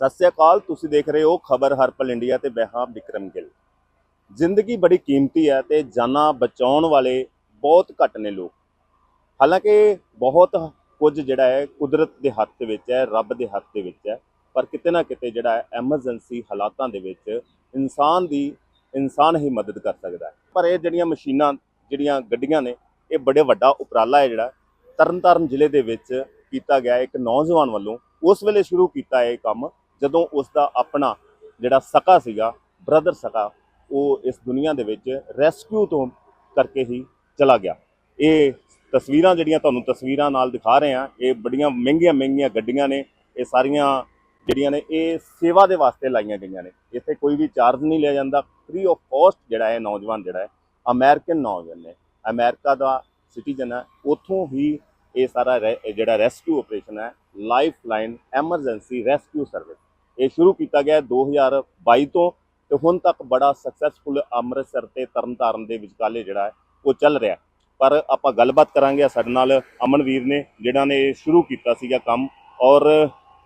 ਸਤਿ ਸ੍ਰੀ ਅਕਾਲ, ਤੁਸੀਂ ਦੇਖ ਰਹੇ ਹੋ ਖਬਰ ਹਰਪਲ ਇੰਡੀਆ ਤੇ ਮੈਂ ਹਾਂ ਵਿਕਰਮ ਗਿੱਲ। ਜ਼ਿੰਦਗੀ ਬੜੀ ਕੀਮਤੀ ਹੈ ਤੇ ਜਾਨਾਂ ਬਚਾਉਣ ਵਾਲੇ ਬਹੁਤ ਘੱਟ ਨੇ ਲੋਕ। ਹਾਲਾਂਕਿ ਬਹੁਤ ਕੁਝ ਜਿਹੜਾ ਹੈ ਕੁਦਰਤ ਦੇ ਹੱਥ ਦੇ ਵਿੱਚ ਹੈ, ਰੱਬ ਦੇ ਹੱਥ ਦੇ ਵਿੱਚ ਹੈ, ਪਰ ਕਿਤੇ ਨਾ ਕਿਤੇ ਜਿਹੜਾ ਹੈ ਐਮਰਜੈਂਸੀ ਹਾਲਾਤਾਂ ਦੇ ਵਿੱਚ ਇਨਸਾਨ ਦੀ, ਇਨਸਾਨ ਹੀ ਮਦਦ ਕਰ ਸਕਦਾ ਹੈ। ਪਰ ਇਹ ਜਿਹੜੀਆਂ ਮਸ਼ੀਨਾਂ, ਜਿਹੜੀਆਂ ਗੱਡੀਆਂ ਨੇ, ਇਹ ਬੜੇ ਵੱਡਾ ਉਪਰਾਲਾ ਹੈ ਜਿਹੜਾ। ਤਰਨਤਾਰਨ ਜ਼ਿਲ੍ਹੇ ਦੇ ਵਿੱਚ ਕੀਤਾ ਗਿਆ ਇੱਕ ਨੌਜਵਾਨ ਵੱਲੋਂ ਉਸ ਵੇਲੇ ਸ਼ੁਰੂ ਕੀਤਾ ਇਹ ਕੰਮ। ਜਦੋਂ ਉਸ ਦਾ ਆਪਣਾ ਜਿਹੜਾ ਸਕਾ ਸੀਗਾ ਬ੍ਰਦਰ ਸਕਾ, ਉਹ ਇਸ ਦੁਨੀਆ ਦੇ ਵਿੱਚ ਰੈਸਕਿਊ ਤੋਂ ਕਰਕੇ ਹੀ ਚਲਾ ਗਿਆ। ਇਹ ਤਸਵੀਰਾਂ ਜਿਹੜੀਆਂ ਤੁਹਾਨੂੰ ਤਸਵੀਰਾਂ ਨਾਲ ਦਿਖਾ ਰਹੇ ਹਾਂ, ਇਹ ਬੜੀਆਂ ਮਹਿੰਗੀਆਂ ਮਹਿੰਗੀਆਂ ਗੱਡੀਆਂ ਨੇ, ਇਹ ਸਾਰੀਆਂ ਜਿਹੜੀਆਂ ਨੇ, ਇਹ ਸੇਵਾ ਦੇ ਵਾਸਤੇ ਲਾਈਆਂ ਗਈਆਂ ਨੇ। ਇੱਥੇ ਕੋਈ ਵੀ ਚਾਰਜ ਨਹੀਂ ਲਿਆ ਜਾਂਦਾ ਫ੍ਰੀ ਆਫ ਕਾਸਟ ਜਿਹੜਾ ਹੈ ਨੌਜਵਾਨ ਜਿਹੜਾ ਹੈ ਅਮਰੀਕਨ ਨੌਜਵਾਨ ਨੇ। ਅਮਰੀਕਾ ਦਾ ਸਿਟੀਜ਼ਨ ਹੈ, ਉੱਥੋਂ ਹੀ ਇਹ ਸਾਰਾ ਰਹਿ- ਜਿਹੜਾ ਰੈਸਕਿਊ ਆਪਰੇਸ਼ਨ ਹੈ life line emergency rescue service ਇਹ ਸ਼ੁਰੂ ਕੀਤਾ ਗਿਆ ਹੈ 2022 ਤੋਂ ਤੇ ਹੁਣ ਤੱਕ ਬੜਾ ਸਕਸੈਸਫੁਲ ਅੰਮ੍ਰਿਤਸਰ ਤੇ ਤਰਨਤਾਰਨ ਦੇ ਵਿਚਕਾਲੇ ਜਿਹੜਾ ਹੈ, ਉਹ ਚੱਲ ਰਿਹਾ ਪਰ ਆਪਾਂ ਗੱਲਬਾਤ ਕਰਾਂਗੇ ਸਾਡੇ ਨਾਲ ਅਮਨਵੀਰ ਨੇ ਜਿਹੜਾ ਨੇ ਇਹ ਸ਼ੁਰੂ ਕੀਤਾ ਸੀਗਾ ਕੰਮ। ਔਰ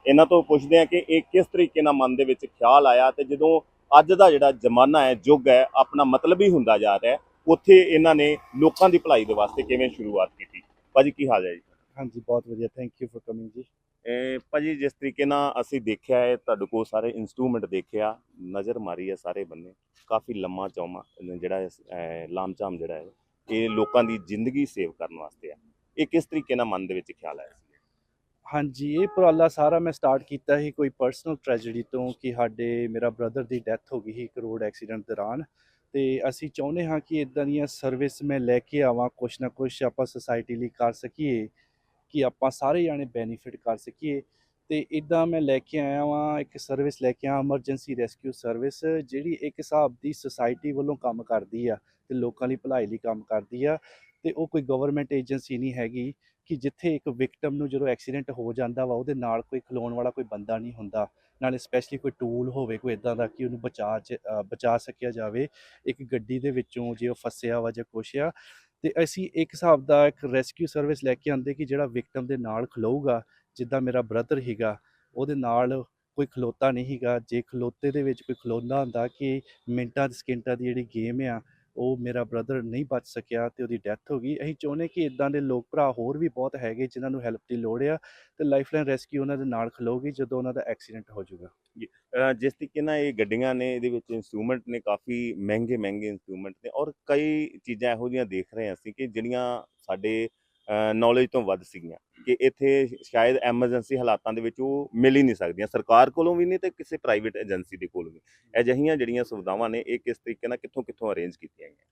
ਇਹਨਾਂ ਤੋਂ ਪੁੱਛਦੇ ਆ ਕਿ ਇਹ ਕਿਸ ਤਰੀਕੇ ਨਾਲ ਮਨ ਦੇ ਵਿੱਚ ਖਿਆਲ ਆਇਆ ਤੇ ਜਦੋਂ ਅੱਜ ਦਾ ਜਿਹੜਾ ਜ਼ਮਾਨਾ ਹੈ, ਯੁੱਗ ਹੈ, ਆਪਣਾ ਮਤਲਬ ਹੀ ਹੁੰਦਾ ਜਾ ਰਿਹਾ ਉੱਥੇ ਇਹਨਾਂ ਨੇ ਲੋਕਾਂ ਦੀ ਭਲਾਈ ਦੇ ਵਾਸਤੇ ਕਿਵੇਂ ਸ਼ੁਰੂਆਤ ਕੀਤੀ? ਭਾਜੀ, ਕੀ ਹਾਲ ਹੈ ਜੀ? ਹਾਂਜੀ, ਬਹੁਤ ਵਧੀਆ। ਥੈਂਕ ਯੂ ਫॉर ਕਮਿੰਗ ਜੀ। ਭਾਜੀ ਜਿਸ ਤਰੀਕੇ ਨਾਲ ਅਸੀਂ ਦੇਖਿਆ ਹੈ ਤੁਹਾਡੇ ਕੋਲ ਸਾਰੇ ਇਨਸਟਰੂਮੈਂਟ ਦੇਖਿਆ ਨਜ਼ਰ ਮਾਰੀ ਹੈ ਸਾਰੇ ਬੰਨੇ। ਕਾਫੀ ਲੰਮਾ ਚੌਮਾ ਜਿਹੜਾ ਹੈ, ਅਹ, ਲਾਮਚਾਮ ਜਿਹੜਾ ਹੈ ਇਹ ਲੋਕਾਂ ਦੀ ਜ਼ਿੰਦਗੀ ਸੇਵ ਕਰਨ ਵਾਸਤੇ ਆ। ਇਹ ਕਿਸ ਤਰੀਕੇ ਨਾਲ ਮਨ ਦੇ ਵਿੱਚ ਖਿਆਲ ਆਇਆ ਸੀ? ਹਾਂਜੀ ਇਹ ਉਪਰਾਲਾ ਸਾਰਾ ਮੈਂ ਸਟਾਰਟ ਕੀਤਾ ਸੀ ਕੋਈ ਪਰਸਨਲ ਟ੍ਰੈਜੇਡੀ ਤੋਂ ਕਿ ਸਾਡੇ ਮੇਰਾ ਬ੍ਰਦਰ ਦੀ ਡੈਥ ਹੋ ਗਈ ਸੀ ਇੱਕ ਰੋਡ ਐਕਸੀਡੈਂਟ ਦੌਰਾਨ। ਤੇ ਅਸੀਂ ਚਾਹੁੰਦੇ ਹਾਂ ਕਿ ਇਦਾਂ ਦੀਆਂ ਸਰਵਿਸ ਮੈਂ ਲੈ ਕੇ ਆਵਾਂ ਕੁਛ ਨਾ ਕੁਛ ਆਪਾਂ ਸੁਸਾਇਟੀ ਲਈ ਕਰ ਸਕੀਏ। ਕਿ ਆਪਾਂ ਸਾਰੇ ਜਾਣੇ ਬੈਨੀਫਿਟ ਕਰ ਸਕੀਏ। ਤੇ ਇਦਾਂ ਮੈਂ ਲੈ ਕੇ ਆਇਆ ਵਾਂ, ਇੱਕ ਸਰਵਿਸ ਲੈ ਕੇ ਆਇਆ ਐਮਰਜੈਂਸੀ ਰੈਸਕਿਊ ਸਰਵਿਸ ਜਿਹੜੀ ਇੱਕ ਹਿਸਾਬ ਦੀ ਸੁਸਾਇਟੀ ਵੱਲੋਂ ਕੰਮ ਕਰਦੀ ਆ ਤੇ ਲੋਕਾਂ ਲਈ ਭਲਾਈ ਲਈ ਕੰਮ ਕਰਦੀ ਆ। ਤੇ ਉਹ ਕੋਈ ਗਵਰਨਮੈਂਟ ਏਜੰਸੀ ਨਹੀਂ ਹੈਗੀ ਕਿ ਜਿੱਥੇ ਇੱਕ ਵਿਕਟਮ ਨੂੰ ਜਦੋਂ ਐਕਸੀਡੈਂਟ ਹੋ ਜਾਂਦਾ ਵਾ, ਉਹਦੇ ਨਾਲ ਕੋਈ ਖਲੋਣ ਵਾਲਾ ਕੋਈ ਬੰਦਾ ਨਹੀਂ ਹੁੰਦਾ। ਨਾਲੇ ਸਪੈਸ਼ਲੀ ਕੋਈ ਟੂਲ ਹੋਵੇ, ਕੋਈ ਇਦਾਂ ਦਾ ਕਿ ਉਹਨੂੰ ਬਚਾ ਚ- ਬਚਾ ਸਕਿਆ ਜਾਵੇ। ਇੱਕ ਗੱਡੀ ਦੇ ਵਿੱਚੋਂ ਜੇ ਉਹ ਫਸਿਆ ਵਾ ਜਾਂ ਕੁਛ ਆ ਤੇ ਅਸੀਂ ਇੱਕ ਹਿਸਾਬ ਦਾ ਇੱਕ ਰੈਸਕਿਊ ਸਰਵਿਸ ਲੈ ਕੇ ਆਂਦੇ ਕਿ ਜਿਹੜਾ ਵਿਕਟਮ ਦੇ ਨਾਲ ਖਲੋਊਗਾ, ਜਿੱਦਾਂ ਮੇਰਾ ਬ੍ਰਦਰ ਹੀਗਾ ਉਹਦੇ ਨਾਲ ਕੋਈ ਖਲੋਤਾ ਨਹੀਂ ਹੀਗਾ ਜੇ ਖਲੋਤੇ ਦੇ ਵਿੱਚ ਕੋਈ ਖਲੋਂਦਾ ਹੁੰਦਾ ਕਿ ਮਿੰਟਾਂ ਤੇ ਸਕਿੰਟਾਂ ਦੀ ਜਿਹੜੀ ਗੇਮ ਆ ਉਹ ਮੇਰਾ ਬ੍ਰਦਰ ਨਹੀਂ ਬਚ ਸਕਿਆ ਤੇ ਉਹਦੀ ਡੈਥ ਹੋ ਗਈ। ਅਸੀਂ ਚਾਹੁੰਦੇ ਕਿ ਇਦਾਂ ਦੇ ਲੋਕ ਭਰਾ ਹੋਰ ਵੀ ਬਹੁਤ ਹੈਗੇ ਜਿਨ੍ਹਾਂ ਨੂੰ ਹੈਲਪ ਦੀ ਲੋੜ ਆ ਤੇ ਲਾਈਫਲਾਈਨ ਰੈਸਕਿਊ ਉਹਨਾਂ ਦੇ ਨਾਲ ਖਲੋਗੀ ਜਦੋਂ ਉਹਨਾਂ ਦਾ ਐਕਸੀਡੈਂਟ ਹੋ ਜਾਊਗਾ। ਜਿਸ ਤਰੀਕੇ ਨਾਲ ਇਹ ਗੱਡੀਆਂ ਨੇ, ਇਹਦੇ ਵਿੱਚ ਇਨਸਟਰੂਮੈਂਟ ਨੇ ਕਾਫੀ ਮਹਿੰਗੇ ਮਹਿੰਗੇ ਇਨਸਟਰੂਮੈਂਟ ਨੇ ਔਰ ਕਈ ਚੀਜ਼ਾਂ ਇਹੋ ਜਿਹੀਆਂ ਦੇਖ ਰਹੇ ਹਾਂ ਅਸੀਂ ਕਿ ਜਿਹੜੀਆਂ ਸਾਡੇ ਨੌਲੇਜ ਤੋਂ ਵੱਧ ਸੀਗੀਆਂ ਕਿ ਇੱਥੇ ਸ਼ਾਇਦ ਐਮਰਜੈਂਸੀ ਹਾਲਾਤਾਂ ਦੇ ਵਿੱਚ ਉਹ ਮਿਲ ਹੀ ਨਹੀਂ ਸਕਦੀਆਂ। ਸਰਕਾਰ ਕੋਲੋਂ ਵੀ ਨਹੀਂ ਤੇ ਕਿਸੇ ਪ੍ਰਾਈਵੇਟ ਏਜੰਸੀ ਦੇ ਕੋਲੋਂ ਵੀ। ਅਜਿਹੀਆਂ ਜਿਹੜੀਆਂ ਸੁਵਿਧਾਵਾਂ ਨੇ, ਇਹ ਕਿਸ ਤਰੀਕੇ ਨਾਲ ਕਿੱਥੋਂ ਕਿੱਥੋਂ ਅਰੇਂਜ ਕੀਤੀਆਂ ਗਈਆਂ?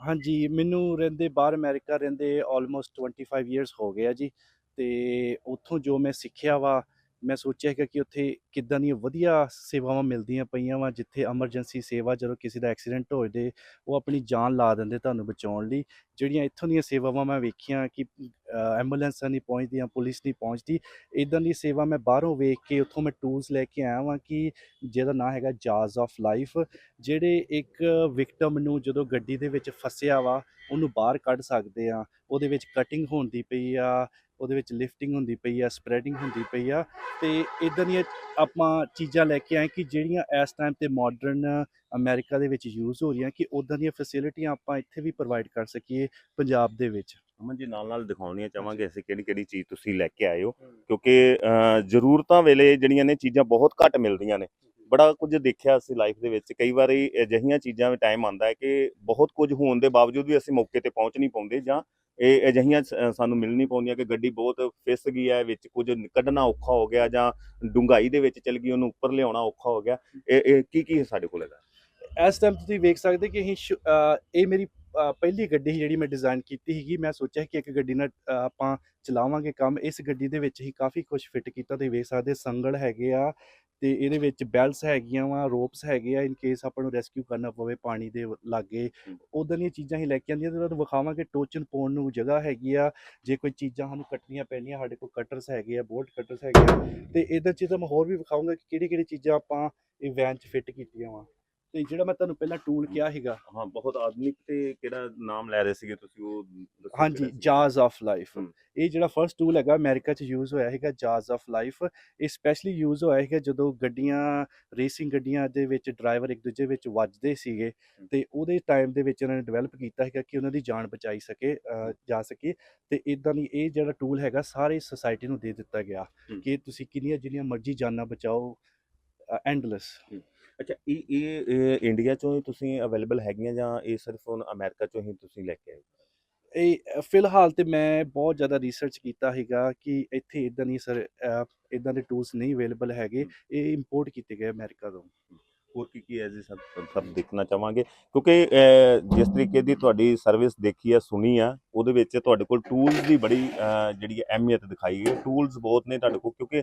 ਹਾਂਜੀ, ਮੈਨੂੰ ਰਹਿੰਦੇ ਬਾਹਰ ਅਮਰੀਕਾ ਰਹਿੰਦੇ ਆਲਮੋਸਟ 25 ਇਅਰਸ ਹੋ ਗਏ ਆ ਜੀ। ਤੇ ਉੱਥੋਂ ਜੋ ਮੈਂ ਸਿੱਖਿਆ ਵਾ ਮੈਂ ਸੋਚਿਆ ਕਿ ਕਿ ਉੱਥੇ ਕਿੱਦਾਂ ਦੀਆਂ ਵਧੀਆ ਸੇਵਾਵਾਂ ਮਿਲਦੀਆਂ ਪਈਆਂ ਵਾ, ਜਿੱਥੇ ਐਮਰਜੈਂਸੀ ਸੇਵਾ ਜਦੋਂ ਕਿਸੇ ਦਾ ਐਕਸੀਡੈਂਟ ਹੋ ਜਾਵੇ ਉਹ ਆਪਣੀ ਜਾਨ ਲਾ ਦਿੰਦੇ ਤੁਹਾਨੂੰ ਬਚਾਉਣ ਲਈ। ਜਿਹੜੀਆਂ ਇੱਥੋਂ ਦੀਆਂ ਸੇਵਾਵਾਂ ਮੈਂ ਵੇਖੀਆਂ ਕਿ ਐਂਬੂਲੈਂਸਾਂ ਨਹੀਂ ਪਹੁੰਚਦੀਆਂ ਪੁਲਿਸ ਨਹੀਂ ਪਹੁੰਚਦੀ ਇਦਾਂ ਦੀ ਸੇਵਾ ਮੈਂ ਬਾਹਰੋਂ ਵੇਖ ਕੇ ਉੱਥੋਂ ਮੈਂ ਟੂਲਸ ਲੈ ਕੇ ਆਇਆ ਵਾਂ ਕਿ ਜਿਹਦਾ ਨਾਂ ਹੈਗਾ ਜਾਜ਼ ਆਫ ਲਾਈਫ ਜਿਹੜੇ ਇੱਕ ਵਿਕਟਮ ਨੂੰ ਜਦੋਂ ਗੱਡੀ ਦੇ ਵਿੱਚ ਫਸਿਆ ਵਾ ਉਹਨੂੰ ਬਾਹਰ ਕੱਢ ਸਕਦੇ ਆ ਉਹਦੇ ਵਿੱਚ ਕਟਿੰਗ ਹੁੰਦੀ ਪਈ ਆ, ਉਹਦੇ ਵਿੱਚ ਲਿਫਟਿੰਗ ਹੁੰਦੀ ਪਈ ਆ ਸਪਰੈਡਿੰਗ ਹੁੰਦੀ ਪਈ ਆ, ਤੇ ਇਦਾਂ ਦੀਆਂ ਆਪਾਂ ਚੀਜ਼ਾਂ ਲੈ ਕੇ ਆਏ ਕਿ ਜਿਹੜੀਆਂ ਇਸ ਟਾਈਮ ਤੇ ਮਾਡਰਨ ਅਮਰੀਕਾ ਦੇ ਵਿੱਚ ਯੂਜ਼ ਹੋ ਰਹੀਆਂ ਕਿ ਉਦਾਂ ਦੀਆਂ ਫੈਸਿਲਿਟੀਆਂ ਆਪਾਂ ਇੱਥੇ ਵੀ ਪ੍ਰੋਵਾਈਡ ਕਰ ਸਕੀਏ ਪੰਜਾਬ ਦੇ ਵਿੱਚ। ਅਮਨ ਜੀ ਨਾਲ ਨਾਲ ਦਿਖਾਉਣੀਆਂ ਚਾਹਾਂਗੇ ਅਸੀਂ ਕਿਹੜੀ ਕਿਹੜੀ ਚੀਜ਼ ਤੁਸੀਂ ਲੈ ਕੇ ਆਏ ਹੋ। ਕਿਉਂਕਿ ਜ਼ਰੂਰਤਾਂ ਵੇਲੇ ਜਿਹੜੀਆਂ ਨੇ ਚੀਜ਼ਾਂ ਬਹੁਤ ਘੱਟ ਮਿਲਦੀਆਂ ਨੇ। ਬੜਾ ਕੁਝ ਦੇਖਿਆ ਅਸੀਂ ਲਾਈਫ ਦੇ ਵਿੱਚ ਕਈ ਵਾਰੀ ਅਜਿਹੀਆਂ ਚੀਜ਼ਾਂ ਵਿੱਚ ਟਾਈਮ ਆਉਂਦਾ ਹੈ ਕਿ ਬਹੁਤ ਕੁਝ ਹੋਣ ਦੇ ਬਾਵਜੂਦ ਵੀ ਅਸੀਂ ਮੌਕੇ ਤੇ ਪਹੁੰਚ ਨਹੀਂ ਪਾਉਂਦੇ ਜਾਂ ਇਹ ਅਜਿਹੀਆਂ ਸਾਨੂੰ ਮਿਲ ਨਹੀਂ ਪਾਉਂਦੀਆਂ ਕਿ ਗੱਡੀ ਬਹੁਤ ਫਿਸ ਗਈ ਹੈ ਵਿੱਚ ਕੁਝ ਕੱਢਣਾ ਔਖਾ ਹੋ ਗਿਆ ਜਾਂ ਡੂੰਘਾਈ ਦੇ ਵਿੱਚ ਚਲ ਗਈ ਉਹਨੂੰ ਉੱਪਰ ਲਿਆਉਣਾ ਔਖਾ ਹੋ ਗਿਆ। ਇਹ ਕੀ ਕੀ ਸਾਡੇ ਕੋਲ ਹੈਗਾ? ਇਸ ਟਾਈਮ ਤੁਸੀਂ ਵੇਖ ਸਕਦੇ ਕਿ ਇਹ ਮੇਰੀ ਪਹਿਲੀ ਗੱਡੀ ਜਿਹੜੀ ਮੈਂ ਡਿਜ਼ਾਈਨ ਕੀਤੀ ਸੀਗੀ ਮੈਂ ਸੋਚਿਆ ਕਿ ਇੱਕ ਗੱਡੀ ਨਾਲ ਆਪਾਂ ਚਲਾਵਾਂਗੇ ਕੰਮ। ਇਸ ਗੱਡੀ ਦੇ ਵਿੱਚ ਹੀ ਕਾਫੀ ਕੁਝ ਫਿੱਟ ਕੀਤਾ ਤੁਸੀਂ ਵੇਖ ਸਕਦੇ ਸੰਗਲ ਹੈਗੇ ਆ ਤੇ ਇਹਦੇ ਵਿੱਚ ਬੈਲਟਸ ਹੈਗੀਆਂ ਵਾ ਰੋਪਸ ਹੈਗੇ ਆ ਇਨ ਕੇਸ ਆਪਾਂ ਨੂੰ ਰੈਸਕਿਊ ਕਰਨਾ ਪਵੇ ਪਾਣੀ ਦੇ ਲਾਗੇ। ਉਦਾਂ ਦੀਆਂ ਚੀਜ਼ਾਂ ਹੀ ਲੈ ਕੇ ਆਂਦੀਆਂ ਤੇ ਤੁਹਾਨੂੰ ਵਿਖਾਵਾਂਗੇ ਟੋਚਨ ਪਾਉਣ ਨੂੰ ਜਗ੍ਹਾ ਹੈਗੀ ਆ। ਜੇ ਕੋਈ ਚੀਜ਼ਾਂ ਸਾਨੂੰ ਕੱਟਣੀਆਂ ਪੈਣੀਆਂ ਸਾਡੇ ਕੋਲ ਕਟਰਸ ਹੈਗੇ ਆ ਬੋਲਟ ਕਟਰਸ ਹੈਗੇ ਆ ਤੇ ਇਹਦੇ ਚ ਤਾਂ ਮੈਂ ਹੋਰ ਵੀ ਵਿਖਾਊਂਗਾ ਕਿ ਕਿਹੜੀ ਕਿਹੜੀ ਚੀਜ਼ਾਂ ਆਪਾਂ ਇਹ ਵੈਨ ਚ ਫਿੱਟ ਕੀਤੀਆਂ ਵਾ। ਤੇ ਜਿਹੜਾ ਮੈਂ ਤੁਹਾਨੂੰ ਪਹਿਲਾਂ ਟੂਲ ਕਿਹਾ ਸੀਗਾ। ਹਾਂ ਬਹੁਤ ਆਧੁਨਿਕ ਤੇ ਕਿਹੜਾ ਨਾਮ ਲੈ ਰਹੇ ਸੀਗੇ ਤੁਸੀਂ ਉਹ ਦੱਸੋ ਹਾਂਜੀ? Jaws of life. ਇਹ ਜਿਹੜਾ ਫਰਸਟ ਟੂਲ ਹੈਗਾ ਅਮਰੀਕਾ 'ਚ ਯੂਜ਼ ਹੋਇਆ ਹੈਗਾ ਜਾਜ਼ ਆਫ ਲਾਈਫ ਇਹ ਸਪੈਸ਼ਲੀ ਯੂਜ਼ ਹੋਇਆ ਹੈਗਾ ਜਦੋਂ ਗੱਡੀਆਂ ਰੇਸਿੰਗ ਗੱਡੀਆਂ ਦੇ ਵਿੱਚ ਡਰਾਈਵਰ ਇੱਕ ਦੂਜੇ ਵਿੱਚ ਵੱਜਦੇ ਸੀਗੇ ਤੇ ਉਹਦੇ ਟਾਈਮ ਦੇ ਵਿੱਚ ਇਹਨਾਂ ਨੇ ਡਿਵੈਲਪ ਕੀਤਾ ਹੈਗਾ ਕਿ ਉਹਨਾਂ ਦੀ ਜਾਨ ਬਚਾਈ ਸਕੇ ਜਾ ਸਕੇ। ਤੇ ਇਦਾਂ ਦੀ ਇਹ ਜਿਹੜਾ ਟੂਲ ਹੈਗਾ ਸਾਰੇ ਸੋਸਾਇਟੀ ਨੂੰ ਦੇ ਦਿੱਤਾ ਗਿਆ। ਕਿ ਤੁਸੀਂ ਕਿੰਨੀਆਂ ਜਿੰਨੀਆਂ ਮਰਜ਼ੀ ਜਾਨਾਂ ਬਚਾਓ ਐਂਡਲੈਸ ਅੱਛਾ ਇਹ ਇਹ ਇਹ ਇੰਡੀਆ ਚੋਂ ਹੀ ਤੁਸੀਂ ਅਵੇਲੇਬਲ ਹੈਗੀਆਂ ਜਾਂ ਇਹ ਸਿਰਫ ਹੁਣ ਅਮਰੀਕਾ ਚੋਂ ਹੀ ਤੁਸੀਂ ਲੈ ਕੇ ਆਏ? ਇਹ ਅ, ਫਿਲਹਾਲ ਤੇ ਮੈਂ ਬਹੁਤ ਜ਼ਿਆਦਾ ਰਿਸਰਚ ਕੀਤਾ ਹੈਗਾ ਕਿ ਇੱਥੇ ਇਦਾਂ ਨਹੀਂ ਸਰ ਇਦਾਂ ਦੇ ਟੂਲਸ ਨਹੀਂ ਅਵੇਲੇਬਲ ਹੈਗੇ ਇਹ ਇੰਪੋਰਟ ਕੀਤੇ ਗਏ ਅਮਰੀਕਾ ਤੋਂ। ਹੋਰ ਕੀ ਕੀ ਹੈ ਜੀ ਸਭ ਸਭ ਦੇਖਣਾ ਚਾਹਾਂਗੇ। ਕਿਉਂਕਿ ਅਹ, ਜਿਸ ਤਰੀਕੇ ਦੀ ਤੁਹਾਡੀ ਸਰਵਿਸ ਦੇਖੀ ਆ ਸੁਣੀ ਆ ਉਹਦੇ ਵਿੱਚ ਤੁਹਾਡੇ ਕੋਲ ਟੂਲਸ ਦੀ ਬੜੀ ਅਹ, ਜਿਹੜੀ ਹੈ ਅਹਿਮੀਅਤ ਦਿਖਾਈ ਹੈ। ਟੂਲਸ ਬਹੁਤ ਨੇ ਤੁਹਾਡੇ ਕੋਲ ਕਿਉਂਕਿ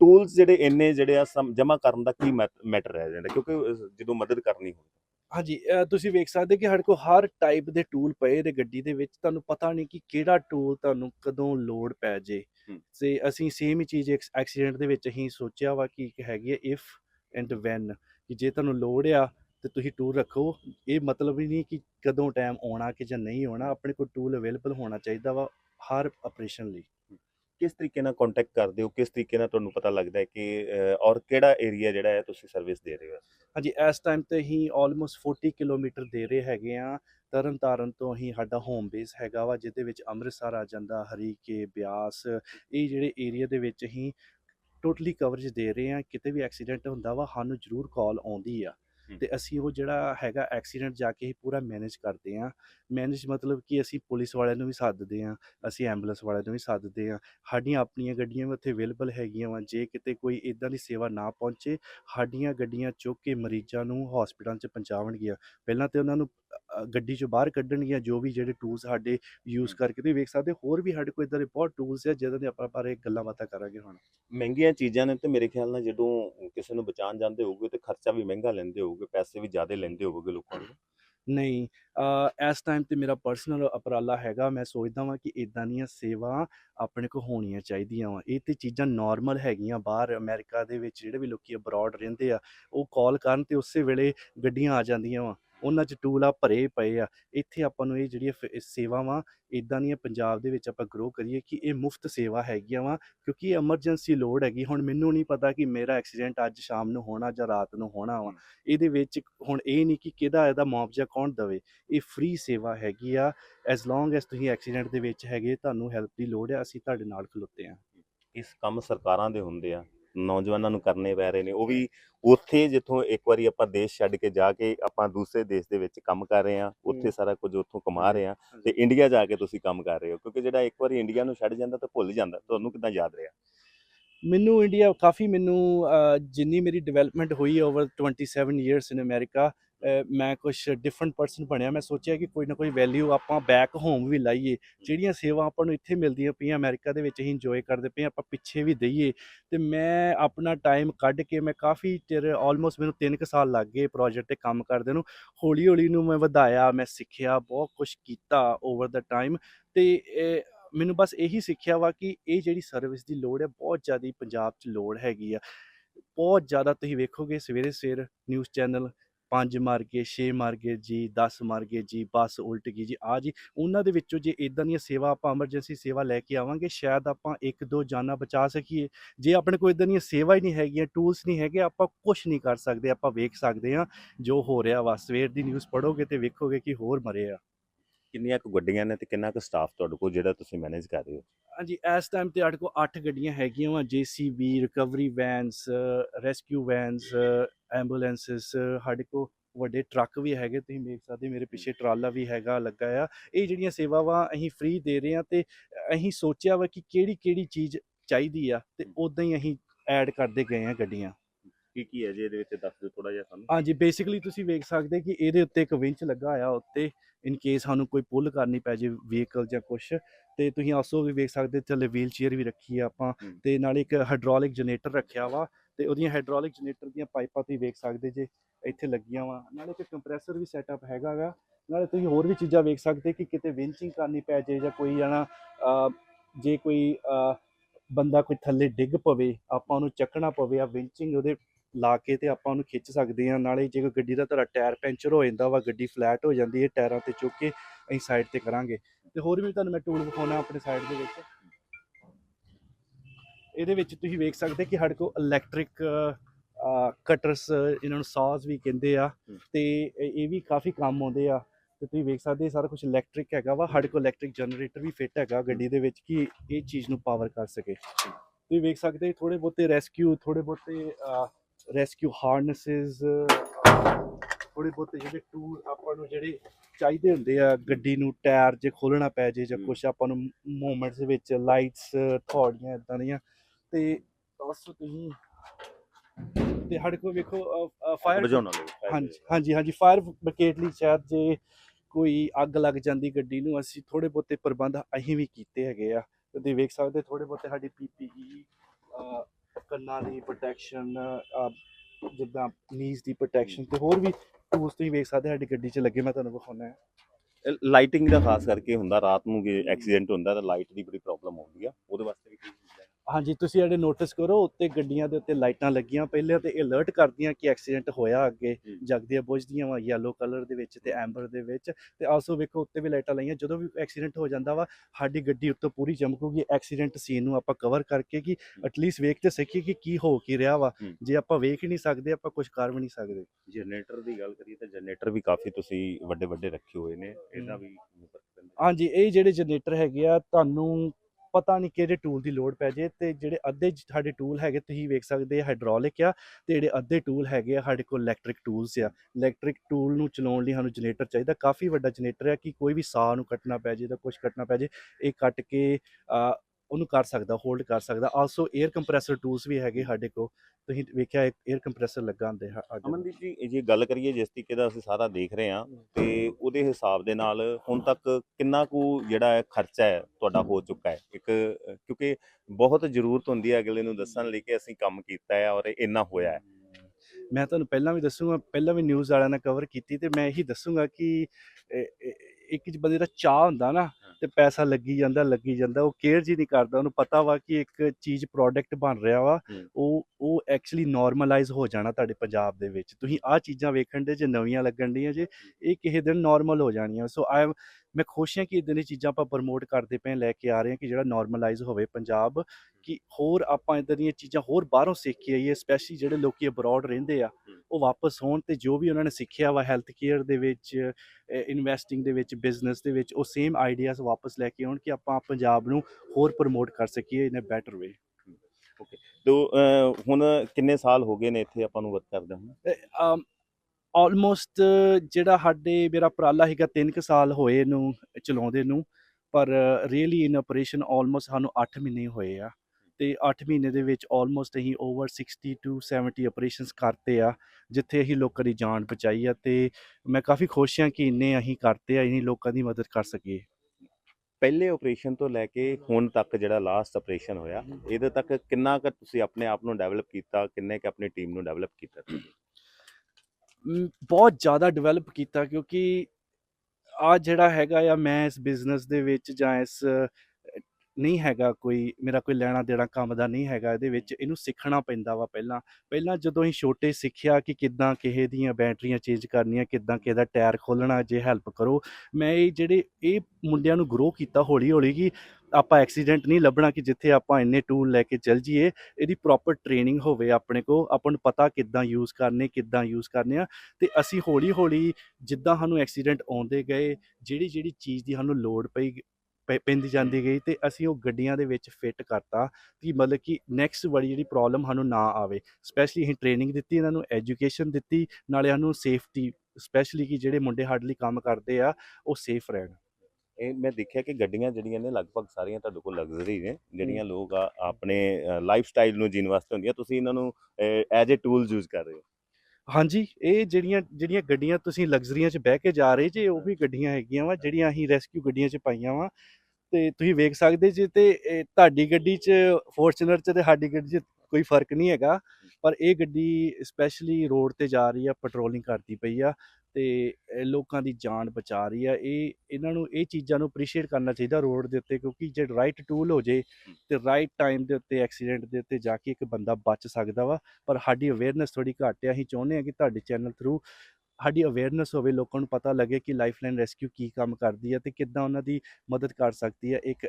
ਟੂਲਸ ਜਿਹੜੇ ਇੰਨੇ ਜਿਹੜੇ ਆ ਜਮਾ ਕਰਨ ਦਾ ਕੀ ਮੈਟਰ ਰਹਿ ਜਾਂਦਾ ਕਿਉਂਕਿ ਅਹ, ਜਦੋਂ ਮਦਦ ਕਰਨੀ ਹੋਵੇ। ਹਾਂਜੀ ਤੁਸੀਂ ਵੇਖ ਸਕਦੇ ਕਿ ਸਾਡੇ ਕੋਲ ਹਰ ਟਾਈਪ ਦੇ ਟੂਲ ਪਏ ਨੇ ਗੱਡੀ ਦੇ ਵਿੱਚ। ਤੁਹਾਨੂੰ ਪਤਾ ਨਹੀਂ ਕਿ ਕਿਹੜਾ ਟੂਲ ਤੁਹਾਨੂੰ ਕਦੋਂ ਲੋਡ ਪੈ ਜੇ। ਹੂੰ। ਤੇ ਅਸੀਂ ਸੇਮ ਹੀ ਚੀਜ਼ ਐਕਸੀਡੈਂਟ ਦੇ ਵਿੱਚ ਅਸੀਂ ਸੋਚਿਆ ਵਾ ਕਿ ਇੱਕ ਹੈਗੀ ਹੈ ਇਫ ਐਂਡ ਵੈਨ ਕਿ ਜੇ ਤੁਹਾਨੂੰ ਲੋਡ ਆ ਤੇ ਤੁਸੀਂ ਟੂਲ ਰੱਖੋ। ਇਹ ਮਤਲਬ ਹੀ ਨਹੀਂ ਕਿ ਕਦੋਂ ਟਾਈਮ ਆਉਣਾ ਕਿ ਜਾਂ ਨਹੀਂ ਆਉਣਾ। ਆਪਣੇ ਕੋਲ ਟੂਲ ਅਵੇਲੇਬਲ ਹੋਣਾ ਚਾਹੀਦਾ ਵਾ ਹਰ ਆਪਰੇਸ਼ਨ ਲਈ। ਕਿਸ ਤਰੀਕੇ ਨਾਲ ਕੰਟੈਕਟ ਕਰਦੇ ਹੋ? ਕਿਸ ਤਰੀਕੇ ਨਾਲ ਤੁਹਾਨੂੰ ਪਤਾ ਲੱਗਦਾ ਹੈ ਕਿ ਔਰ ਕਿਹੜਾ ਏਰੀਆ ਜਿਹੜਾ ਹੈ ਤੁਸੀਂ ਸਰਵਿਸ ਦੇ ਰਹੇ ਹੋ? ਹਾਂਜੀ ਇਸ ਟਾਈਮ ਤੇ ਹੀ ਆਲਮੋਸਟ 40 ਕਿਲੋਮੀਟਰ ਦੇ ਰਹੇ ਹੈਗੇ ਆ ਤਰਨ ਤਾਰਨ ਤੋਂ ਹੀ ਸਾਡਾ ਹੋਮ ਬੇਸ ਹੈਗਾ ਵਾ ਜਿਹਦੇ ਵਿੱਚ ਅੰਮ੍ਰਿਤਸਰ ਆ ਜਾਂਦਾ ਹਰੀਕੇ ਬਿਆਸ ਇਹ ਜਿਹੜੇ ਏਰੀਆ ਦੇ ਵਿੱਚ ਹੀ ਟੋਟਲੀ ਕਵਰੇਜ ਦੇ ਰਹੇ ਆ ਕਿਤੇ ਵੀ ਐਕਸੀਡੈਂਟ ਹੁੰਦਾ ਵਾ ਸਾਨੂੰ ਜ਼ਰੂਰ ਕਾਲ ਆਉਂਦੀ ਆ। ਤੇ ਅਸੀਂ ਉਹ ਜਿਹੜਾ ਹੈਗਾ ਐਕਸੀਡੈਂਟ ਜਾ ਕੇ ਹੀ ਪੂਰਾ ਮੈਨੇਜ ਕਰਦੇ ਆ ਮੈਨੇਜ ਮਤਲਬ ਕਿ ਅਸੀਂ ਪੁਲਿਸ ਵਾਲਿਆਂ ਨੂੰ ਵੀ ਸੱਦਦੇ ਆ ਅਸੀਂ ਐਂਬੂਲੈਂਸ ਵਾਲਿਆਂ ਨੂੰ ਵੀ ਸੱਦਦੇ ਆ ਸਾਡੀਆਂ ਆਪਣੀਆਂ ਗੱਡੀਆਂ ਵੀ ਉੱਥੇ ਅਵੇਲੇਬਲ ਹੈਗੀਆਂ ਵਾ ਜੇ ਕਿਤੇ ਕੋਈ ਇਦਾਂ ਦੀ ਸੇਵਾ ਨਾ ਪਹੁੰਚੇ ਸਾਡੀਆਂ ਗੱਡੀਆਂ ਚੁੱਕ ਕੇ ਮਰੀਜ਼ਾਂ ਨੂੰ ਹਸਪੀਟਲ 'ਚ ਪਹੁੰਚਾਉਣਗੀਆਂ ਪਹਿਲਾਂ ਤੇ ਉਹਨਾਂ ਨੂੰ ਗੱਡੀ 'ਚੋਂ ਬਾਹਰ ਕੱਢਣਗੀਆਂ ਜੋ ਵੀ ਜਿਹੜੇ ਟੂਲਸ ਸਾਡੇ ਯੂਜ਼ ਕਰਕੇ ਤੁਸੀਂ ਵੇਖ ਸਕਦੇ ਹੋ, ਹੋਰ ਵੀ ਸਾਡੇ ਕੋਲ ਇਦਾਂ ਦੇ ਬਹੁਤ ਟੂਲਸ ਆ ਜਿਹਨਾਂ ਦੇ ਆਪਾਂ ਬਾਰੇ ਗੱਲਾਂ ਬਾਤਾਂ ਕਰਾਂਗੇ ਹੁਣ। ਮਹਿੰਗੀਆਂ ਚੀਜ਼ਾਂ ਨੇ ਤੇ ਮੇਰੇ ਖਿਆਲ ਨਾਲ ਜਦੋਂ ਕਿਸੇ ਨੂੰ ਬਚਾਉਣ ਜਾਂਦੇ ਹੋਗੇ ਤੇ ਖਰਚਾ ਵੀ ਮਹਿੰਗਾ ਲੈਂਦੇ ਹੋਗੇ ਪੈਸੇ ਵੀ ਜ਼ਿਆਦਾ ਲੈਂਦੇ ਹੋਗੇ ਲੋਕਾਂ ਨੂੰ ਨਹੀਂ ਅ, ਇਸ ਟਾਈਮ ਤੇ ਮੇਰਾ ਪਰਸਨਲ ਉਪਰਾਲਾ ਹੈਗਾ ਮੈਂ ਸੋਚਦਾ ਵਾਂ ਕਿ ਇਦਾਂ ਦੀਆਂ ਸੇਵਾ ਆਪਣੇ ਕੋਲ ਹੋਣੀਆਂ ਚਾਹੀਦੀਆਂ ਵਾ। ਇਹ ਤੇ ਚੀਜ਼ਾਂ ਨਾਰਮਲ ਹੈਗੀਆਂ ਬਾਹਰ ਅਮਰੀਕਾ ਦੇ ਵਿੱਚ ਜਿਹੜੇ ਵੀ ਲੋਕੀ ਅਬਰੋਡ ਰਹਿੰਦੇ ਆ ਉਹ ਕਾਲ ਕਰਨ ਤੇ ਉਸੇ ਵੇਲੇ ਗੱਡੀਆਂ ਆ ਜਾਂਦੀਆਂ ਵਾ। ਉਹਨਾਂ 'ਚ ਟੂਲ ਆ ਭਰੇ ਪਏ ਆ। ਇੱਥੇ ਆਪਾਂ ਨੂੰ ਇਹ ਜਿਹੜੀਆਂ ਸੇਵਾਵਾਂ ਇਦਾਂ ਦੀਆਂ ਪੰਜਾਬ ਦੇ ਵਿੱਚ ਆਪਾਂ ਗਰੋ ਕਰੀਏ ਕਿ ਇਹ ਮੁਫਤ ਸੇਵਾ ਹੈਗੀਆਂ ਵਾ ਕਿਉਂਕਿ ਇਹ ਐਮਰਜੈਂਸੀ ਲੋਡ ਹੈਗੀ। ਹੁਣ ਮੈਨੂੰ ਨਹੀਂ ਪਤਾ ਕਿ ਮੇਰਾ ਐਕਸੀਡੈਂਟ ਅੱਜ ਸ਼ਾਮ ਨੂੰ ਹੋਣਾ ਜਾਂ ਰਾਤ ਨੂੰ ਹੋਣਾ ਵਾ। ਇਹਦੇ ਵਿੱਚ ਹੁਣ ਇਹ ਨਹੀਂ ਕਿ ਕਿਹਦਾ ਇਹਦਾ ਮੁਆਵਜ਼ਾ ਕੌਣ ਦਵੇ। ਇਹ ਫ੍ਰੀ ਸੇਵਾ ਹੈਗੀ ਆ। ਐਸ ਲੌਂਗ ਐਸ ਤੁਸੀਂ ਐਕਸੀਡੈਂਟ ਦੇ ਵਿੱਚ ਹੈਗੇ ਤੁਹਾਨੂੰ ਹੈਲਪ ਦੀ ਲੋੜ ਹੈ ਅਸੀਂ ਤੁਹਾਡੇ ਨਾਲ ਖਲੋਤੇ ਆ। ਇਸ ਕੰਮ ਸਰਕਾਰਾਂ ਦੇ ਹੁੰਦੇ ਆ। ਨੌਜਵਾਨਾਂ ਨੂੰ ਕਰਨੇ ਪੈ ਰਹੇ ਨੇ ਉਹ ਵੀ ਉੱਥੇ ਜਿੱਥੋਂ ਇੱਕ ਵਾਰੀ ਆਪਾਂ ਦੇਸ਼ ਛੱਡ ਕੇ ਜਾ ਕੇ ਆਪਾਂ ਦੂਸਰੇ ਦੇਸ਼ ਦੇ ਵਿੱਚ ਕੰਮ ਕਰ ਰਹੇ ਆ ਉੱਥੇ ਹੂੰ। ਸਾਰਾ ਕੁਝ ਉੱਥੋਂ ਕਮਾ ਰਹੇ ਆ ਤੇ ਇੰਡੀਆ ਜਾ ਕੇ ਤੁਸੀਂ ਕੰਮ ਕਰ ਰਹੇ ਹੋ ਕਿਉਂਕਿ ਜਿਹੜਾ ਇੱਕ ਵਾਰੀ ਇੰਡੀਆ ਨੂੰ ਛੱਡ ਜਾਂਦਾ ਤਾਂ ਭੁੱਲ ਜਾਂਦਾ ਤੁਹਾਨੂੰ ਕਿਦਾਂ ਯਾਦ ਰਿਹਾ ਮੈਨੂੰ ਇੰਡੀਆ ਕਾਫੀ ਮੈਨੂੰ ਜਿੰਨੀ ਮੇਰੀ ਡਿਵੈਲਪਮੈਂਟ ਹੋਈ ਓਵਰ 27 ਇਅਰਸ ਇਨ ਅਮਰੀਕਾ ਮੈਂ ਕੁਝ ਡਿਫਰੈਂਟ ਪਰਸਨ ਬਣਿਆ ਮੈਂ ਸੋਚਿਆ ਕਿ ਕੋਈ ਨਾ ਕੋਈ ਵੈਲਿਊ ਆਪਾਂ ਬੈਕ ਹੋਮ ਵੀ ਲਾਈਏ ਜਿਹੜੀਆਂ ਸੇਵਾ ਆਪਾਂ ਨੂੰ ਇੱਥੇ ਮਿਲਦੀਆਂ ਪਈਆਂ ਅਮਰੀਕਾ ਦੇ ਵਿੱਚ ਅਸੀਂ ਇੰਜੋਏ ਕਰਦੇ ਪਏ ਹਾਂ, ਆਪਾਂ ਪਿੱਛੇ ਵੀ ਦਈਏ। ਤੇ ਮੈਂ ਆਪਣਾ ਟਾਈਮ ਕੱਢ ਕੇ ਮੈਂ ਕਾਫੀ ਚਿਰ ਆਲਮੋਸਟ ਮੈਨੂੰ 3 ਕੁ ਸਾਲ ਲੱਗ ਗਏ ਪ੍ਰੋਜੈਕਟ ਤੇ ਕੰਮ ਕਰਦੇ ਨੂੰ। ਹੌਲੀ ਹੌਲੀ ਨੂੰ ਮੈਂ ਵਧਾਇਆ ਮੈਂ ਸਿੱਖਿਆ ਬਹੁਤ ਕੁਝ ਕੀਤਾ ਓਵਰ ਦਾ ਟਾਈਮ ਤੇ ਮੈਨੂੰ ਬਸ ਇਹੀ ਸਿੱਖਿਆ ਵਾ ਕਿ ਇਹ ਜਿਹੜੀ ਸਰਵਿਸ ਦੀ ਲੋੜ ਹੈ ਬਹੁਤ ਜ਼ਿਆਦਾ ਪੰਜਾਬ 'ਚ ਲੋੜ ਹੈਗੀ ਆ। ਬਹੁਤ ਜ਼ਿਆਦਾ ਤੁਸੀਂ ਵੇਖੋਗੇ ਸਵੇਰੇ ਸਵੇਰ ਨਿਊਜ਼ ਚੈਨਲ ਪੰਜ ਮਾਰ ਗਏ 6 ਮਾਰ ਗਏ ਜੀ 10 ਮਾਰ ਗਏ ਜੀ, ਬੱਸ ਉਲਟ ਗਈ ਜੀ। ਆ ਜੀ, ਉਹਨਾਂ ਦੇ ਵਿੱਚੋਂ ਜੇ ਇਦਾਂ ਦੀਆਂ ਸੇਵਾ ਆਪਾਂ ਐਮਰਜੈਂਸੀ ਸੇਵਾ ਲੈ ਕੇ ਆਵਾਂਗੇ, ਸ਼ਾਇਦ ਆਪਾਂ ਇੱਕ ਦੋ ਜਾਨਾਂ ਬਚਾ ਸਕੀਏ। ਜੇ ਆਪਣੇ ਕੋਲ ਇਦਾਂ ਦੀਆਂ ਸੇਵਾ ਹੀ ਨਹੀਂ ਹੈਗੀਆਂ ਟੂਲਸ ਨਹੀਂ ਹੈਗੇ, ਆਪਾਂ ਕੁਝ ਨਹੀਂ ਕਰ ਸਕਦੇ, ਆਪਾਂ ਵੇਖ ਸਕਦੇ ਹਾਂ ਜੋ ਹੋ ਰਿਹਾ ਵਾ। ਸਵੇਰ ਦੀ ਨਿਊਜ਼ ਪੜੋਗੇ ਤੇ ਵੇਖੋਗੇ ਕਿ ਹੋਰ ਮਰੇ ਆ। ਕਿੰਨੀਆਂ ਕੁ ਗੱਡੀਆਂ ਨੇ ਤੇ ਕਿੰਨਾ ਕੁ ਸਟਾਫ ਤੁਹਾਡੇ ਕੋਲ ਜਿਹੜਾ ਤੁਸੀਂ ਮੈਨੇਜ ਕਰ ਰਹੇ ਹੋ? ਹਾਂਜੀ ਇਸ ਟਾਈਮ ਤੇ ਸਾਡੇ ਕੋਲ 8 ਗੱਡੀਆਂ ਹੈਗੀਆਂ ਵਾ JCB recovery vans rescue vans ambulances ਸਾਡੇ ਕੋਲ ਵੱਡੇ ਟਰੱਕ ਵੀ ਹੈਗੇ ਤੁਸੀਂ ਵੇਖ ਸਕਦੇ ਮੇਰੇ ਪਿੱਛੇ ਟਰਾਲਾ ਵੀ ਹੈਗਾ ਲੱਗਾ ਆ। ਇਹ ਜਿਹੜੀਆਂ ਸੇਵਾਵਾਂ ਅਸੀਂ ਫ੍ਰੀ ਦੇ ਰਹੇ ਆ ਤੇ ਅਸੀਂ ਸੋਚਿਆ ਵਾ ਕਿ ਕਿਹੜੀ ਕਿਹੜੀ ਚੀਜ਼ ਚਾਹੀਦੀ ਆ ਤੇ ਉਦਾਂ ਹੀ ਅਸੀਂ ਐਡ ਕਰਦੇ ਗਏ ਆ ਗੱਡੀਆਂ। ਕੀ ਕੀ ਹੈ ਜੀ ਇਹਦੇ ਵਿੱਚ ਦੱਸ ਦਿਓ ਥੋੜਾ ਜਿਹਾ ਸਾਨੂੰ ਹਾਂਜੀ ਬੇਸਿਕਲੀ ਤੁਸੀਂ ਵੇਖ ਸਕਦੇ ਕਿ ਇਹਦੇ ਉੱਤੇ ਇੱਕ ਵਿੰਚ ਲੱਗਾ ਆ ਉੱਤੇ ਇਨ ਕੇਸ ਸਾਨੂੰ ਕੋਈ ਪੁੱਲ ਕਰਨੀ ਪੈ ਜੇ ਵਹੀਕਲ ਜਾਂ ਕੁਛ ਤੇ ਤੁਸੀਂ ਆਸੋ ਵੀ ਵੇਖ ਸਕਦੇ ਥੱਲੇ ਵੀਲ ਚੇਅਰ ਵੀ ਰੱਖੀ ਆ ਆਪਾਂ। ਤੇ ਨਾਲ ਇੱਕ ਹਾਈਡ੍ਰੋਲਿਕ ਜਨਰੇਟਰ ਰੱਖਿਆ ਵਾ ਤੇ ਉਹਦੀਆਂ ਹਾਈਡ੍ਰੋਲਿਕ ਜਨਰੇਟਰ ਦੀਆਂ ਪਾਈਪਾਂ ਤੁਸੀਂ ਵੇਖ ਸਕਦੇ ਜੇ ਇੱਥੇ ਲੱਗੀਆਂ ਵਾ ਨਾਲ ਇੱਕ ਕੰਪਰੈਸਰ ਵੀ ਸੈਟਅਪ ਹੈਗਾ ਗਾ ਨਾਲੇ ਤੁਸੀਂ ਹੋਰ ਵੀ ਚੀਜ਼ਾਂ ਵੇਖ ਸਕਦੇ ਕਿ ਕਿਤੇ ਵਿੰਚਿੰਗ ਕਰਨੀ ਪੈ ਜੇ ਜਾਂ ਕੋਈ ਜਣਾ ਜੇ ਕੋਈ ਬੰਦਾ ਕੋਈ ਥੱਲੇ ਡਿੱਗ ਪਵੇ ਆਪਾਂ ਉਹਨੂੰ ਚੱਕਣਾ ਪਵੇ ਆ ਵਿੰਚਿੰਗ ਉਹਦੇ ਲਾ ਕੇ ਤੇ ਆਪਾਂ ਉਹਨੂੰ ਖਿੱਚ ਸਕਦੇ ਹਾਂ। ਨਾਲੇ ਜੇ ਕੋਈ ਗੱਡੀ ਦਾ ਤੁਹਾਡਾ ਟਾਇਰ ਪੈਂਚਰ ਹੋ ਜਾਂਦਾ ਵਾ, ਗੱਡੀ ਫਲੈਟ ਹੋ ਜਾਂਦੀ ਹੈ, ਟਾਇਰਾਂ ਤੇ ਚੁੱਕ ਕੇ ਅਸੀਂ ਸਾਈਡ ਤੇ ਕਰਾਂਗੇ। ਤੇ ਹੋਰ ਵੀ ਤੁਹਾਨੂੰ ਮੈਂ ਟੂਲ ਵਿਖਾਉਣਾ ਆਪਣੇ ਸਾਈਡ ਦੇ ਵਿੱਚ। ਇਹਦੇ ਵਿੱਚ ਤੁਸੀਂ ਵੇਖ ਸਕਦੇ ਕਿ ਸਾਡੇ ਕੋਲ ਇਲੈਕਟ੍ਰਿਕ ਕਟਰਸ ਇਹਨਾਂ ਨੂੰ ਸਾਜ਼ ਵੀ ਕਹਿੰਦੇ ਆ ਤੇ ਇਹ ਵੀ ਕਾਫੀ ਕੰਮ ਆਉਂਦੇ ਆ। ਤੇ ਤੁਸੀਂ ਵੇਖ ਸਕਦੇ ਸਾਰਾ ਕੁਝ ਇਲੈਕਟ੍ਰਿਕ ਹੈਗਾ ਵਾ। ਸਾਡੇ ਕੋਲ ਇਲੈਕਟ੍ਰਿਕ ਜਨਰੇਟਰ ਵੀ ਫਿੱਟ ਹੈਗਾ ਗੱਡੀ ਦੇ ਵਿੱਚ ਕਿ ਇਹ ਚੀਜ਼ ਨੂੰ ਪਾਵਰ ਕਰ ਸਕੇ। ਤੁਸੀਂ ਵੇਖ ਸਕਦੇ ਥੋੜੇ ਬਹੁਤੇ ਰੈਸਕਿਊ ਥੋੜੇ ਬਹੁਤੇ ਰੈਸਕਿਊ ਹਾਰਨੈਸਸ ਥੋੜੇ ਬਹੁਤੇ ਜਿਹੜੇ ਟੂਲ ਆਪਾਂ ਨੂੰ ਜਿਹੜੇ ਚਾਹੀਦੇ ਹੁੰਦੇ ਆ ਗੱਡੀ ਨੂੰ ਟਾਇਰ ਜੇ ਖੋਲਣਾ ਪੈ ਜੇ ਜਾਂ। ਕੁਝ ਆਪਾਂ ਨੂੰ ਮੂਵਮੈਂਟਸ ਦੇ ਵਿੱਚ ਲਾਈਟਸ ਥੋੜੀਆਂ ਇਦਾਂ ਦੀਆਂ ਤੇ ਦੱਸ ਤੁਸੀਂ ਤੇ ਸਾਡੇ ਕੋਲ ਵੇਖੋ ਫਾਇਰ ਹਾਂਜੀ ਹਾਂਜੀ ਹਾਂਜੀ ਫਾਇਰ ਬ੍ਰਿਗੇਡ ਲਈ ਸ਼ਾਇਦ ਜੇ ਕੋਈ ਅੱਗ ਲੱਗ ਜਾਂਦੀ ਗੱਡੀ ਨੂੰ ਅਸੀਂ ਥੋੜੇ ਬਹੁਤੇ ਪ੍ਰਬੰਧ ਅਸੀਂ ਵੀ ਕੀਤੇ ਹੈਗੇ ਆ ਤੁਸੀਂ ਵੇਖ ਸਕਦੇ ਥੋੜੇ ਬਹੁਤੇ ਸਾਡੀ ਪੀਪੀਈ ਕੰਨਾਂ ਦੀ ਪ੍ਰੋਟੈਕਸ਼ਨ ਜਿੱਦਾਂ ਨੀਜ਼ ਦੀ ਪ੍ਰੋਟੈਕਸ਼ਨ ਤੇ ਹੋਰ ਵੀ ਟੂਲਸ ਤੁਸੀਂ ਵੇਖ ਸਕਦੇ ਸਾਡੀ ਗੱਡੀ 'ਚ ਲੱਗੇ ਮੈਂ ਤੁਹਾਨੂੰ ਵਿਖਾਉਣਾ ਹੈ। ਲਾਈਟਿੰਗ ਦਾ ਖਾਸ ਕਰਕੇ ਹੁੰਦਾ, ਰਾਤ ਨੂੰ ਜੇ ਐਕਸੀਡੈਂਟ ਹੁੰਦਾ ਤਾਂ ਲਾਈਟ ਦੀ ਬੜੀ ਪ੍ਰੋਬਲਮ ਆਉਂਦੀ ਆ, ਉਹਦੇ ਵਾਸਤੇ ਵੀ ਕੀ ਹਾਂਜੀ ਤੁਸੀਂ ਜਿਹੜੇ ਨੋਟਿਸ ਕਰੋ ਉੱਤੇ ਗੱਡੀਆਂ ਦੇ ਉੱਤੇ ਲਾਈਟਾਂ ਲੱਗੀਆਂ ਪਹਿਲੇ ਤੇ ਅਲਰਟ ਕਰਦੀਆਂ ਕਿ ਐਕਸੀਡੈਂਟ ਹੋਇਆ ਅੱਗੇ। ਜਗਦੀਆਂ ਬੁਝਦੀਆਂ ਵਾ ਯੈਲੋ ਕਲਰ ਦੇ ਵਿੱਚ ਤੇ ਐਂਬਰ ਦੇ ਵਿੱਚ। ਤੇ ਆਲਸੋ ਵੇਖੋ ਉੱਤੇ ਵੀ ਲਾਈਟਾਂ ਲਾਈਆਂ ਜਦੋਂ ਵੀ ਐਕਸੀਡੈਂਟ ਹੋ ਜਾਂਦਾ ਵਾ ਸਾਡੀ ਗੱਡੀ ਉੱਤੋਂ ਪੂਰੀ ਚਮਕੂਗੀ ਐਕਸੀਡੈਂਟ ਸੀਨ ਨੂੰ ਆਪਾਂ ਕਵਰ ਕਰਕੇ ਕਿ ਐਟਲੀਸਟ ਵੇਖ ਤੇ ਸਕੀਏ ਕਿ ਕੀ ਹੋ ਕੀ ਰਿਹਾ ਵਾ। ਜੇ ਆਪਾਂ ਵੇਖ ਹੀ ਨਹੀਂ ਸਕਦੇ ਆਪਾਂ ਕੁਝ ਕਰ ਵੀ ਨਹੀਂ ਸਕਦੇ। ਜਨਰੇਟਰ ਦੀ ਗੱਲ ਕਰੀਏ ਤਾਂ ਜਨਰੇਟਰ ਵੀ ਕਾਫੀ ਤੁਸੀਂ ਵੱਡੇ ਵੱਡੇ ਰੱਖੇ ਹੋਏ ਨੇ ਇਹਦਾ ਵੀ ਹਾਂਜੀ ਇਹ ਜਿਹੜੇ ਜਨਰੇਟਰ ਹੈਗੇ ਆ ਤੁਹਾਨੂੰ ਪਤਾ ਨਹੀਂ ਕਿਹੜੇ ਟੂਲ ਦੀ ਲੋੜ ਪੈ ਜੇ ਤੇ ਜਿਹੜੇ ਅੱਧੇ ਜ- ਸਾਡੇ ਟੂਲ ਹੈਗੇ, ਤੁਸੀਂ ਵੇਖ ਸਕਦੇ ਆ ਹਾਈਡ੍ਰੋਲਿਕ ਆ ਤੇ ਜਿਹੜੇ ਅੱਧੇ ਟੂਲ ਹੈਗੇ ਆ ਸਾਡੇ ਕੋਲ ਇਲੈਕਟ੍ਰਿਕ ਟੂਲਸ ਆ। ਇਲੈਕਟ੍ਰਿਕ ਟੂਲ ਨੂੰ ਚਲਾਉਣ ਲਈ ਸਾਨੂੰ ਜਨਰੇਟਰ ਚਾਹੀਦਾ, ਕਾਫੀ ਵੱਡਾ ਜਨਰੇਟਰ ਆ ਕਿ ਕੋਈ ਵੀ ਸਾਹ ਨੂੰ ਕੱਟਣਾ ਪੈ ਜੇ ਤਾਂ ਕੁਝ ਕੱਟਣਾ ਪੈ ਜੇ, ਇਹ ਕੱਟ ਕੇ ਉਹਨੂੰ ਕਰ ਸਕਦਾ ਹੋਲਡ ਕਰ ਸਕਦਾ। ਆਲਸੋ 에ਅਰ ਕੰਪਰੈਸਰ ਟੂਲਸ ਵੀ ਹੈਗੇ ਸਾਡੇ ਕੋਲ। ਤੁਸੀਂ ਵੇਖਿਆ ਇੱਕ 에ਅਰ ਕੰਪਰੈਸਰ ਲੱਗਾ ਹੁੰਦੇ ਕੋਲ। ਅਮਨਦੀਪ ਜੀ ਜੇ ਗੱਲ ਕਰੀਏ ਜਿਸ ਤਰੀਕੇ ਦਾ ਅਸੀਂ ਸਾਰਾ ਦੇਖ ਰਹੇ ਹਾਂ ਤੇ ਉਹਦੇ ਹਿਸਾਬ ਦੇ ਨਾਲ ਹੁਣ ਤੱਕ ਕਿੰਨਾ ਕੁ ਜਿਹੜਾ ਹੈ ਖਰਚਾ ਹੈ ਤੁਹਾਡਾ ਹੋ ਚੁੱਕਾ ਹੈ? ਇੱਕ ਕਿਉਂਕਿ ਬਹੁਤ ਜ਼ਰੂਰਤ ਹੁੰਦੀ ਹੈ ਅਗਲੇ ਨੂੰ ਦੱਸਣ ਲਈ ਕਿ ਅਸੀਂ ਕੰਮ ਕੀਤਾ ਹੈ ਔਰ ਇੰਨਾ ਹੋਇਆ ਹੈ। ਮੈਂ ਤੁਹਾਨੂੰ ਪਹਿਲਾਂ ਵੀ ਦੱਸੂਗਾ ਪਹਿਲਾਂ ਵੀ ਨਿਊਜ਼ ਵਾਲਿਆਂ ਨੇ ਕਵਰ ਕੀਤੀ ਤੇ ਮੈਂ ਇਹੀ ਦੱਸੂਗਾ ਕਿ ਇੱਕ ਬੰਦੇ ਦਾ ਚਾਹ ਹੁੰਦਾ ਨਾ ਤੇ ਪੈਸਾ ਲੱਗੀ ਜਾਂਦਾ ਲੱਗੀ ਜਾਂਦਾ ਉਹ ਕੇਅਰ ਜੀ ਨਹੀਂ ਕਰਦਾ ਉਹਨੂੰ ਪਤਾ ਵਾ ਕਿ ਇੱਕ ਚੀਜ਼ ਪ੍ਰੋਡਕਟ ਬਣ ਰਿਹਾ ਵਾ। ਉਹ ਉਹ ਐਕਚੁਅਲੀ ਨਾਰਮਲਾਈਜ਼ ਹੋ ਜਾਣਾ ਤੁਹਾਡੇ ਪੰਜਾਬ ਦੇ ਵਿੱਚ। ਤੁਸੀਂ ਆਹ ਚੀਜ਼ਾਂ ਵੇਖਣ ਦੇ ਜੇ ਨਵੀਆਂ ਲੱਗਣ ਡੀਆਂ ਜੇ ਇਹ ਕਿਸੇ ਦਿਨ ਨਾਰਮਲ ਹੋ ਜਾਣੀਆਂ। ਸੋ ਆਈ ਮੈਂ ਖੁਸ਼ ਹਾਂ ਕਿ ਇਦਾਂ ਦੀਆਂ ਚੀਜ਼ਾਂ ਆਪਾਂ ਪ੍ਰਮੋਟ ਕਰਦੇ ਪਏ ਲੈ ਕੇ ਆ ਰਹੇ ਹਾਂ ਕਿ ਜਿਹੜਾ ਨਾਰਮਲਾਈਜ਼ ਹੋਵੇ ਪੰਜਾਬ ਕਿ ਹੋਰ ਆਪਾਂ ਇਦਾਂ ਦੀਆਂ ਚੀਜ਼ਾਂ ਹੋਰ ਬਾਹਰੋਂ ਸਿੱਖ ਕੇ ਆਈਏ ਸਪੈਸ਼ਲੀ ਜਿਹੜੇ ਲੋਕੀ ਅਬਰੋਡ ਰਹਿੰਦੇ ਆ ਉਹ ਵਾਪਸ ਹੋਣ ਤੇ ਜੋ ਵੀ ਉਹਨਾਂ ਨੇ ਸਿੱਖਿਆ ਵਾ ਹੈਲਥ ਕੇਅਰ ਦੇ ਵਿੱਚ ਇਨਵੈਸਟਿੰਗ ਦੇ ਵਿੱਚ ਬਿਜ਼ਨਸ ਦੇ ਵਿੱਚ ਉਹ ਸੇਮ ਆਈਡੀਆਜ਼ ਵਾਪਸ ਲੈ ਕੇ ਆਉਣ ਕਿ ਆਪਾਂ ਪੰਜਾਬ ਨੂੰ ਹੋਰ ਪ੍ਰਮੋਟ ਕਰ ਸਕੀਏ ਇਨ ਅ ਬੈਟਰ ਵੇ ਤੋ ਅ, ਹੁਣ ਕਿੰਨੇ ਸਾਲ ਹੋ ਗਏ ਨੇ ਇੱਥੇ ਆਪਾਂ ਨੂੰ ਵਰਕ ਕਰਦੇ ਹਾਂ ਆਲਮੋਸਟ ਜਿਹੜਾ ਸਾਡੇ ਮੇਰਾ ਉਪਰਾਲਾ ਹੈਗਾ 3 ਕੁ ਸਾਲ ਹੋਏ ਇਹਨੂੰ ਚਲਾਉਂਦੇ ਨੂੰ ਪਰ ਰੀਅਲੀ ਇਨ ਆਪਰੇਸ਼ਨ ਆਲਮੋਸਟ ਸਾਨੂੰ 8 ਮਹੀਨੇ ਹੋਏ ਆ। ਤੇ 8 ਮਹੀਨੇ ਦੇ ਵਿੱਚ ਆਲਮੋਸਟ ਅਸੀਂ ਓਵਰ 60 ਟੂ 70 ਆਪਰੇਸ਼ਨਸ ਕਰਤੇ ਆ ਜਿੱਥੇ ਅਸੀਂ ਲੋਕਾਂ ਦੀ ਜਾਨ ਬਚਾਈ ਆ ਤੇ ਮੈਂ ਕਾਫੀ ਖੁਸ਼ ਹਾਂ ਕਿ ਇੰਨੇ ਅਸੀਂ ਕਰਤੇ ਆ ਇੰਨੀ ਲੋਕਾਂ ਦੀ ਮਦਦ ਕਰ ਸਕੀਏ। ਪਹਿਲੇ ਆਪਰੇਸ਼ਨ ਤੋਂ ਲੈ ਕੇ ਹੁਣ ਤੱਕ ਜਿਹੜਾ ਲਾਸਟ ਆਪਰੇਸ਼ਨ ਹੋਇਆ ਇਹਦੇ ਤੱਕ ਕਿੰਨਾ ਕੁ ਤੁਸੀਂ ਆਪਣੇ ਆਪ ਨੂੰ ਡਿਵੈਲਪ ਕੀਤਾ ਕਿੰਨੇ ਕੁ ਆਪਣੀ ਟੀਮ ਨੂੰ ਡਿਵੈਲਪ ਕੀਤਾ? ਬਹੁਤ ਜ਼ਿਆਦਾ ਡਿਵੈਲਪ ਕੀਤਾ ਕਿਉਂਕਿ ਆ ਜਿਹੜਾ ਹੈਗਾ ਆ ਮੈਂ ਇਸ ਬਿਜ਼ਨਸ ਦੇ ਵਿੱਚ ਜਾਂ ਇਸ ਨਹੀਂ ਹੈਗਾ ਕੋਈ, ਮੇਰਾ ਕੋਈ ਲੈਣਾ ਦੇਣਾ ਕੰਮ ਦਾ ਨਹੀਂ ਹੈਗਾ ਇਹਦੇ ਵਿੱਚ, ਇਹਨੂੰ ਸਿੱਖਣਾ ਪੈਂਦਾ ਵਾ ਪਹਿਲਾਂ। ਪਹਿਲਾਂ ਜਦੋਂ ਅਸੀਂ ਛੋਟੇ ਸਿੱਖਿਆ ਕਿ ਕਿੱਦਾਂ ਕਿਸੇ ਦੀਆਂ ਬੈਟਰੀਆਂ ਚੇਂਜ ਕਰਨੀਆਂ, ਕਿੱਦਾਂ ਕਿਸੇ ਦਾ ਟਾਇਰ ਖੋਲਣਾ ਜੇ ਹੈਲਪ ਕਰੋ, ਮੈਂ ਇਹ ਜਿਹੜੇ, ਇਹ ਮੁੰਡਿਆਂ ਨੂੰ ਗਰੋ ਕੀਤਾ ਹੌਲੀ ਹੌਲੀ ਕਿ ਆਪਾਂ ਐਕਸੀਡੈਂਟ ਨਹੀਂ ਲੱਭਣਾ ਕਿ ਜਿੱਥੇ ਆਪਾਂ ਇੰਨੇ ਟੂਲ ਲੈ ਕੇ ਚੱਲ ਜਾਈਏ, ਇਹਦੀ ਪ੍ਰੋਪਰ ਟ੍ਰੇਨਿੰਗ ਹੋਵੇ ਆਪਣੇ ਕੋ ਆਪਾਂ ਨੂੰ ਪਤਾ ਕਿੱਦਾਂ ਯੂਜ਼ ਕਰਨੇ, ਕਿੱਦਾਂ ਯੂਜ਼ ਕਰਨੇ ਆ, ਤੇ ਅਸੀਂ ਹੌਲੀ ਹੌਲੀ ਜਿੱਦਾਂ ਸਾਨੂੰ ਐਕਸੀਡੈਂਟ ਆਉਂਦੇ ਗਏ ਜਿਹੜੀ ਜਿਹੜੀ ਚੀਜ਼ ਦੀ ਸਾਨੂੰ ਲੋੜ ਪਈ ਪੈ- ਪੈਂਦੀ ਜਾਂਦੀ ਗਈ ਤੇ ਅਸੀਂ ਉਹ ਗੱਡੀਆਂ ਦੇ ਵਿੱਚ ਫਿੱਟ ਕਰਤਾ ਕਿ ਮਤਲਬ ਕਿ ਨੈਕਸਟ ਵਾਲੀ ਜਿਹੜੀ ਪ੍ਰੋਬਲਮ ਸਾਨੂੰ ਨਾ ਆਵੇ। ਸਪੈਸ਼ਲੀ ਅਸੀਂ ਟ੍ਰੇਨਿੰਗ ਦਿੱਤੀ ਇਹਨਾਂ ਨੂੰ ਐਜੂਕੇਸ਼ਨ ਦਿੱਤੀ ਨਾਲੇ ਸਾਨੂੰ ਸੇਫਟੀ ਸਪੈਸ਼ਲੀ ਕਿ ਜਿਹੜੇ ਮੁੰਡੇ ਸਾਡੇ ਲਈ ਕੰਮ ਕਰਦੇ ਆ ਉਹ ਸੇਫ ਰਹਿਣ। ਇਹ ਮੈਂ ਦੇਖਿਆ ਕਿ ਗੱਡੀਆਂ ਜਿਹੜੀਆਂ ਨੇ ਲਗਭਗ ਸਾਰੀਆਂ ਤੁਹਾਡੇ ਕੋਲ ਲਗਜ਼ਰੀ ਨੇ ਜਿਹੜੀਆਂ ਲੋਕ ਆ- ਆਪਣੇ ਲਾਈਫ ਸਟਾਈਲ ਨੂੰ ਜੀਣ ਵਾਸਤੇ ਹੁੰਦੀਆਂ ਤੁਸੀਂ ਇਹਨਾਂ ਨੂੰ ਐਜ਼ ਅ ਟੂਲਸ ਯੂਜ਼ ਕਰ ਰਹੇ ਹੋ। ਹਾਂਜੀ, ਇਹ ਜਿਹੜੀਆਂ ਜਿਹੜੀਆਂ ਗੱਡੀਆਂ ਤੁਸੀਂ ਲਗਜ਼ਰੀਆਂ 'ਚ ਬਹਿ ਕੇ ਜਾ ਰਹੇ ਜੇ, ਉਹ ਵੀ ਗੱਡੀਆਂ ਹੈਗੀਆਂ ਵਾ, ਜਿਹੜੀਆਂ ਅਸੀਂ ਰੈਸਕਿਊ ਗੱਡੀਆਂ 'ਚ ਪਾਈਆਂ ਵਾ। ਤੇ ਤੁਸੀਂ ਵੇਖ ਸਕਦੇ ਜੇ ਤੇ, ਇਹ ਤੁਹਾਡੀ ਗੱਡੀ 'ਚ, ਫੋਰਚੂਨਰ 'ਚ ਤੇ ਸਾਡੀ ਗੱਡੀ 'ਚ ਕੋਈ ਫ਼ਰਕ ਨਹੀਂ ਹੈਗਾ। ਪਰ ਇਹ ਗੱਡੀ ਸਪੈਸ਼ਲੀ ਰੋਡ ਤੇ ਜਾ ਰਹੀ ਆ ਪੈਟਰੋਲਿੰਗ ਕਰਦੀ ਪਈ ਆ ਤੇ ਲੋਕਾਂ ਦੀ ਜਾਨ ਬਚਾ ਰਹੀ ਆ। ਇਹ ਇਹਨਾਂ ਨੂੰ ਇਹ ਚੀਜ਼ਾਂ ਨੂੰ ਅਪਰੀਸ਼ੀਏਟ ਕਰਨਾ ਚਾਹੀਦਾ ਰੋਡ ਦੇ ਉੱਤੇ ਕਿਉਂਕਿ ਜੇ ਰਾਈਟ ਟੂਲ ਹੋ ਜੇ ਤੇ ਰਾਈਟ ਟਾਈਮ ਦੇ ਉੱਤੇ ਐਕਸੀਡੈਂਟ ਦੇ ਉੱਤੇ ਜਾ ਕੇ ਇੱਕ ਬੰਦਾ ਬਚ ਸਕਦਾ ਵਾ। ਪਰ ਸਾਡੀ ਅਵੇਅਰਨੈਸ ਥੋੜੀ ਘੱਟ ਆ। ਅਸੀਂ ਚਾਹੁੰਦੇ ਆ ਕਿ ਤੁਹਾਡੇ ਚੈਨਲ ਥਰੂ ਸਾਡੀ ਅਵੇਅਰਨੈਸ ਹੋਵੇ ਲੋਕਾਂ ਨੂੰ ਪਤਾ ਲੱਗੇ ਕਿ ਲਾਈਫਲਾਈਨ ਰੈਸਕਿਊ ਕੀ ਕੰਮ ਕਰਦੀ ਹੈ ਤੇ ਕਿੱਦਾਂ ਉਹਨਾਂ ਦੀ ਮਦਦ ਕਰ ਸਕਦੀ ਹੈ ਇੱਕ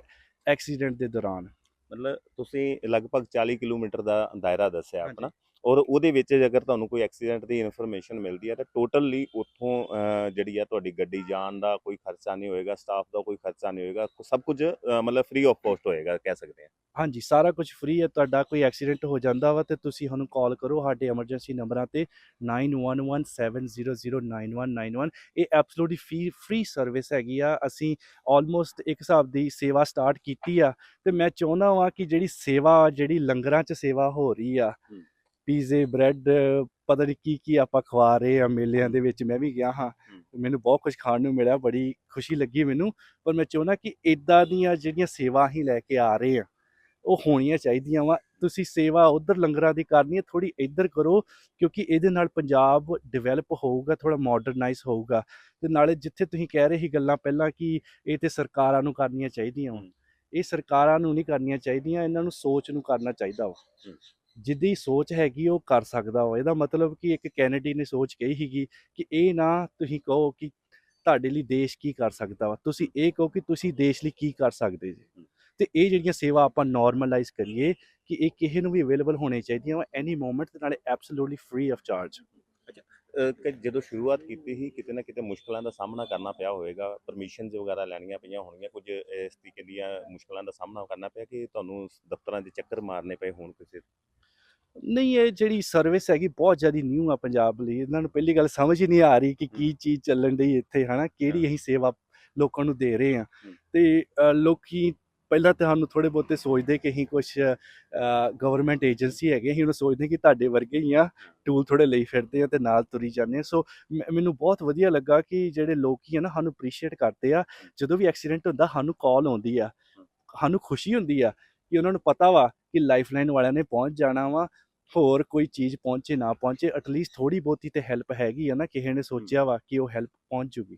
ਐਕਸੀਡੈਂਟ ਦੇ ਦੌਰਾਨ। ਮਤਲਬ ਤੁਸੀਂ ਲਗਭਗ 40 ਕਿਲੋਮੀਟਰ ਦਾ ਦਾਇਰਾ ਦੱਸਿਆ। ਆਪਣਾ ਔਰ ਉਹਦੇ ਵਿੱਚ ਅਗਰ ਤੁਹਾਨੂੰ ਕੋਈ ਐਕਸੀਡੈਂਟ ਦੀ ਇਨਫੋਰਮੇਸ਼ਨ ਮਿਲਦੀ ਹੈ ਤਾਂ ਟੋਟਲੀ ਉੱਥੋਂ ਜਿਹੜੀ ਆ ਤੁਹਾਡੀ ਗੱਡੀ ਜਾਣ ਦਾ ਕੋਈ ਖਰਚਾ ਨਹੀਂ ਹੋਏਗਾ ਸਟਾਫ ਦਾ ਕੋਈ ਖਰਚਾ ਨਹੀਂ ਹੋਏਗਾ ਸਭ ਕੁਝ ਮਤਲਬ ਫ੍ਰੀ ਆਫ ਕਾਸਟ ਹੋਏਗਾ ਕਹਿ ਸਕਦੇ ਹਾਂ ਹਾਂਜੀ ਸਾਰਾ ਕੁਝ ਫ੍ਰੀ ਹੈ ਤੁਹਾਡਾ ਕੋਈ ਐਕਸੀਡੈਂਟ ਹੋ ਜਾਂਦਾ ਵਾ ਤੇ ਤੁਸੀਂ ਸਾਨੂੰ ਕਾਲ ਕਰੋ ਸਾਡੇ ਐਮਰਜੈਂਸੀ ਨੰਬਰਾਂ ਤੇ 9117009191 ਇਹ ਐਬਸੋਲੂਟਲੀ ਫ੍ਰੀ ਫ੍ਰੀ ਸਰਵਿਸ ਹੈਗੀ ਆ ਅਸੀਂ ਆਲਮੋਸਟ ਇੱਕ ਹਿਸਾਬ ਦੀ ਸੇਵਾ ਸਟਾਰਟ ਕੀਤੀ ਆ ਤੇ ਮੈਂ ਚਾਹੁੰਦਾ ਵਾਂ ਕਿ ਜਿਹੜੀ ਸੇਵਾ ਜਿਹੜੀ ਲੰਗਰਾਂ 'ਚ ਸੇਵਾ ਹੋ ਰਹੀ ਆ। ਪੀਜ਼ੇ ਬ੍ਰੈਡ ਪਤਾ ਨਹੀਂ ਕੀ ਕੀ ਆਪਾਂ ਖਵਾ ਰਹੇ ਆ ਮੇਲਿਆਂ ਦੇ ਵਿੱਚ ਮੈਂ ਵੀ ਗਿਆ ਹਾਂ। ਮੈਨੂੰ ਬਹੁਤ ਕੁਝ ਖਾਣ ਨੂੰ ਮਿਲਿਆ ਬੜੀ ਖੁਸ਼ੀ ਲੱਗੀ ਮੈਨੂੰ ਪਰ ਮੈਂ ਚਾਹੁੰਦਾ ਕਿ ਇਦਾਂ ਦੀਆਂ ਜਿਹੜੀਆਂ ਸੇਵਾ ਅਸੀਂ ਲੈ ਕੇ ਆ ਰਹੇ ਆ ਉਹ ਹੋਣੀਆਂ ਚਾਹੀਦੀਆਂ ਵਾ। ਤੁਸੀਂ ਸੇਵਾ ਉਧਰ ਲੰਗਰਾਂ ਦੀ ਕਰਨੀ ਹੈ ਥੋੜੀ ਇੱਧਰ ਕਰੋ ਕਿਉਂਕਿ ਇਹਦੇ ਨਾਲ ਪੰਜਾਬ ਡਿਵੈਲਪ ਹੋਊਗਾ ਥੋੜਾ ਮਾਡਰਨਾਈਜ਼ ਹੋਊਗਾ। ਤੇ ਨਾਲੇ ਜਿੱਥੇ ਤੁਸੀਂ ਕਹਿ ਰਹੇ ਸੀ ਗੱਲਾਂ ਪਹਿਲਾਂ ਕਿ ਇਹ ਤੇ ਸਰਕਾਰਾਂ ਨੂੰ ਕਰਨੀਆਂ ਚਾਹੀਦੀਆਂ ਹਮ। ਇਹ ਸਰਕਾਰਾਂ ਨੂੰ ਨਹੀਂ ਕਰਨੀਆਂ ਚਾਹੀਦੀਆਂ ਇਹਨਾਂ ਨੂੰ ਸੋਚ ਨੂੰ ਕਰਨਾ ਚਾਹੀਦਾ ਵਾ। ਜਿੱਦੀ ਸੋਚ ਹੈਗੀ ਉਹ ਕਰ ਸਕਦਾ ਵਾ। ਇਹਦਾ ਮਤਲਬ ਕਿ ਇੱਕ ਕੈਨੇਡੀ ਨੇ ਸੋਚ ਕਹੀ ਸੀਗੀ ਕਿ ਇਹ ਨਾ ਤੁਸੀਂ ਕਹੋ ਕਿ ਤੁਹਾਡੇ ਲਈ ਦੇਸ਼ ਕੀ ਕਰ ਸਕਦਾ ਵਾ। ਤੁਸੀਂ ਇਹ ਕਹੋ ਕਿ ਤੁਸੀਂ ਦੇਸ਼ ਲਈ ਕੀ ਕਰ ਸਕਦੇ ਜੀ। ਤੇ ਇਹ ਜਿਹੜੀਆਂ ਸੇਵਾ ਆਪਾਂ ਨਾਰਮਲਾਈਜ਼ ਕਰੀਏ ਕਿ ਇਹ ਕਿਸੇ ਨੂੰ ਵੀ ਅਵੇਲੇਬਲ ਹੋਣੇ ਚਾਹੀਦੀਆਂ ਵਾ। ਐਨੀ ਮੋਮੈਂਟ ਤੇ ਨਾਲੇ ਐਬਸੋਲੂਟਲੀ ਫ੍ਰੀ ਆਫ ਚਾਰਜ ਕਿ ਜਦੋਂ ਸ਼ੁਰੂਆਤ ਕੀਤੀ ਸੀ ਕਿਤੇ ਨਾ ਕਿਤੇ ਮੁਸ਼ਕਲਾਂ ਦਾ ਸਾਹਮਣਾ ਕਰਨਾ ਪਿਆ ਹੋਵੇਗਾ ਪਰਮਿਸ਼ਨਸ ਵਗੈਰਾ ਲੈਣੀਆਂ ਪਈਆਂ ਹੋਣਗੀਆਂ ਕੁਝ ਇਸ ਤਰੀਕੇ ਦੀਆਂ ਮੁਸ਼ਕਲਾਂ ਦਾ ਸਾਹਮਣਾ ਕਰਨਾ ਪਿਆ ਕਿ ਤੁਹਾਨੂੰ ਦਫ਼ਤਰਾਂ ਦੇ ਚੱਕਰ ਮਾਰਨੇ ਪਏ ਹੋਣ ਕਿਸੇ ਨਹੀਂ ਇਹ ਜਿਹੜੀ ਸਰਵਿਸ ਹੈਗੀ ਬਹੁਤ ਜ਼ਿਆਦਾ ਨਿਊ ਆ ਪੰਜਾਬ ਲਈ। ਇਹਨਾਂ ਨੂੰ ਪਹਿਲੀ ਗੱਲ ਸਮਝ ਹੀ ਨਹੀਂ ਆ ਰਹੀ ਕਿ ਕੀ ਚੀਜ਼ ਚੱਲਣ ਡਈ ਇੱਥੇ ਹਨਾ? ਕਿਹੜੀ ਅਸੀਂ ਸੇਵਾ ਲੋਕਾਂ ਨੂੰ ਦੇ ਰਹੇ ਆ। ਤੇ ਲੋਕੀ ਪਹਿਲਾਂ ਤਾਂ ਸਾਨੂੰ ਥੋੜੇ ਬਹੁਤੇ ਸੋਚਦੇ ਕਿ ਅਸੀਂ ਕੁਝ ਗਵਰਨਮੈਂਟ ਏਜੰਸੀ ਹੈਗੇ, ਅਸੀਂ ਉਹਨੂੰ ਸੋਚਦੇ ਕਿ ਤੁਹਾਡੇ ਵਰਗੇ ਹੀ ਆ ਟੂਲ ਥੋੜੇ ਲਈ ਫਿਰਦੇ ਆ ਤੇ ਨਾਲ ਤੁਰੀ ਜਾਂਦੇ ਆ। ਸੋ ਮੈਂ- ਮੈਨੂੰ ਬਹੁਤ ਵਧੀਆ ਲੱਗਾ ਕਿ ਜਿਹੜੇ ਲੋਕੀ ਆ ਨਾ, ਸਾਨੂੰ ਅਪਰੀਸ਼ੀਏਟ ਕਰਦੇ ਆ। ਜਦੋਂ ਵੀ ਐਕਸੀਡੈਂਟ ਹੁੰਦਾ, ਸਾਨੂੰ ਕਾਲ ਆਉਂਦੀ ਆ। ਸਾਨੂੰ ਖੁਸ਼ੀ ਹੁੰਦੀ ਆ ਕਿ ਉਹਨਾਂ ਨੂੰ ਪਤਾ ਵਾ ਕਿ ਲਾਈਫਲਾਈਨ ਵਾਲਿਆਂ ਨੇ ਪਹੁੰਚ ਜਾਣਾ ਵਾ। ਹੋਰ ਕੋਈ ਚੀਜ਼ ਪਹੁੰਚੇ, ਨਾ ਪਹੁੰਚੇ ਐਟਲੀਸਟ ਥੋੜੀ ਬਹੁਤੀ ਤੇ ਹੈਲਪ ਹੈਗੀ ਆ ਨਾ, ਕਿਸੇ ਨੇ ਸੋਚਿਆ ਵਾ ਕਿ ਉਹ ਹੈਲਪ ਪਹੁੰਚ ਜੂਗੀ।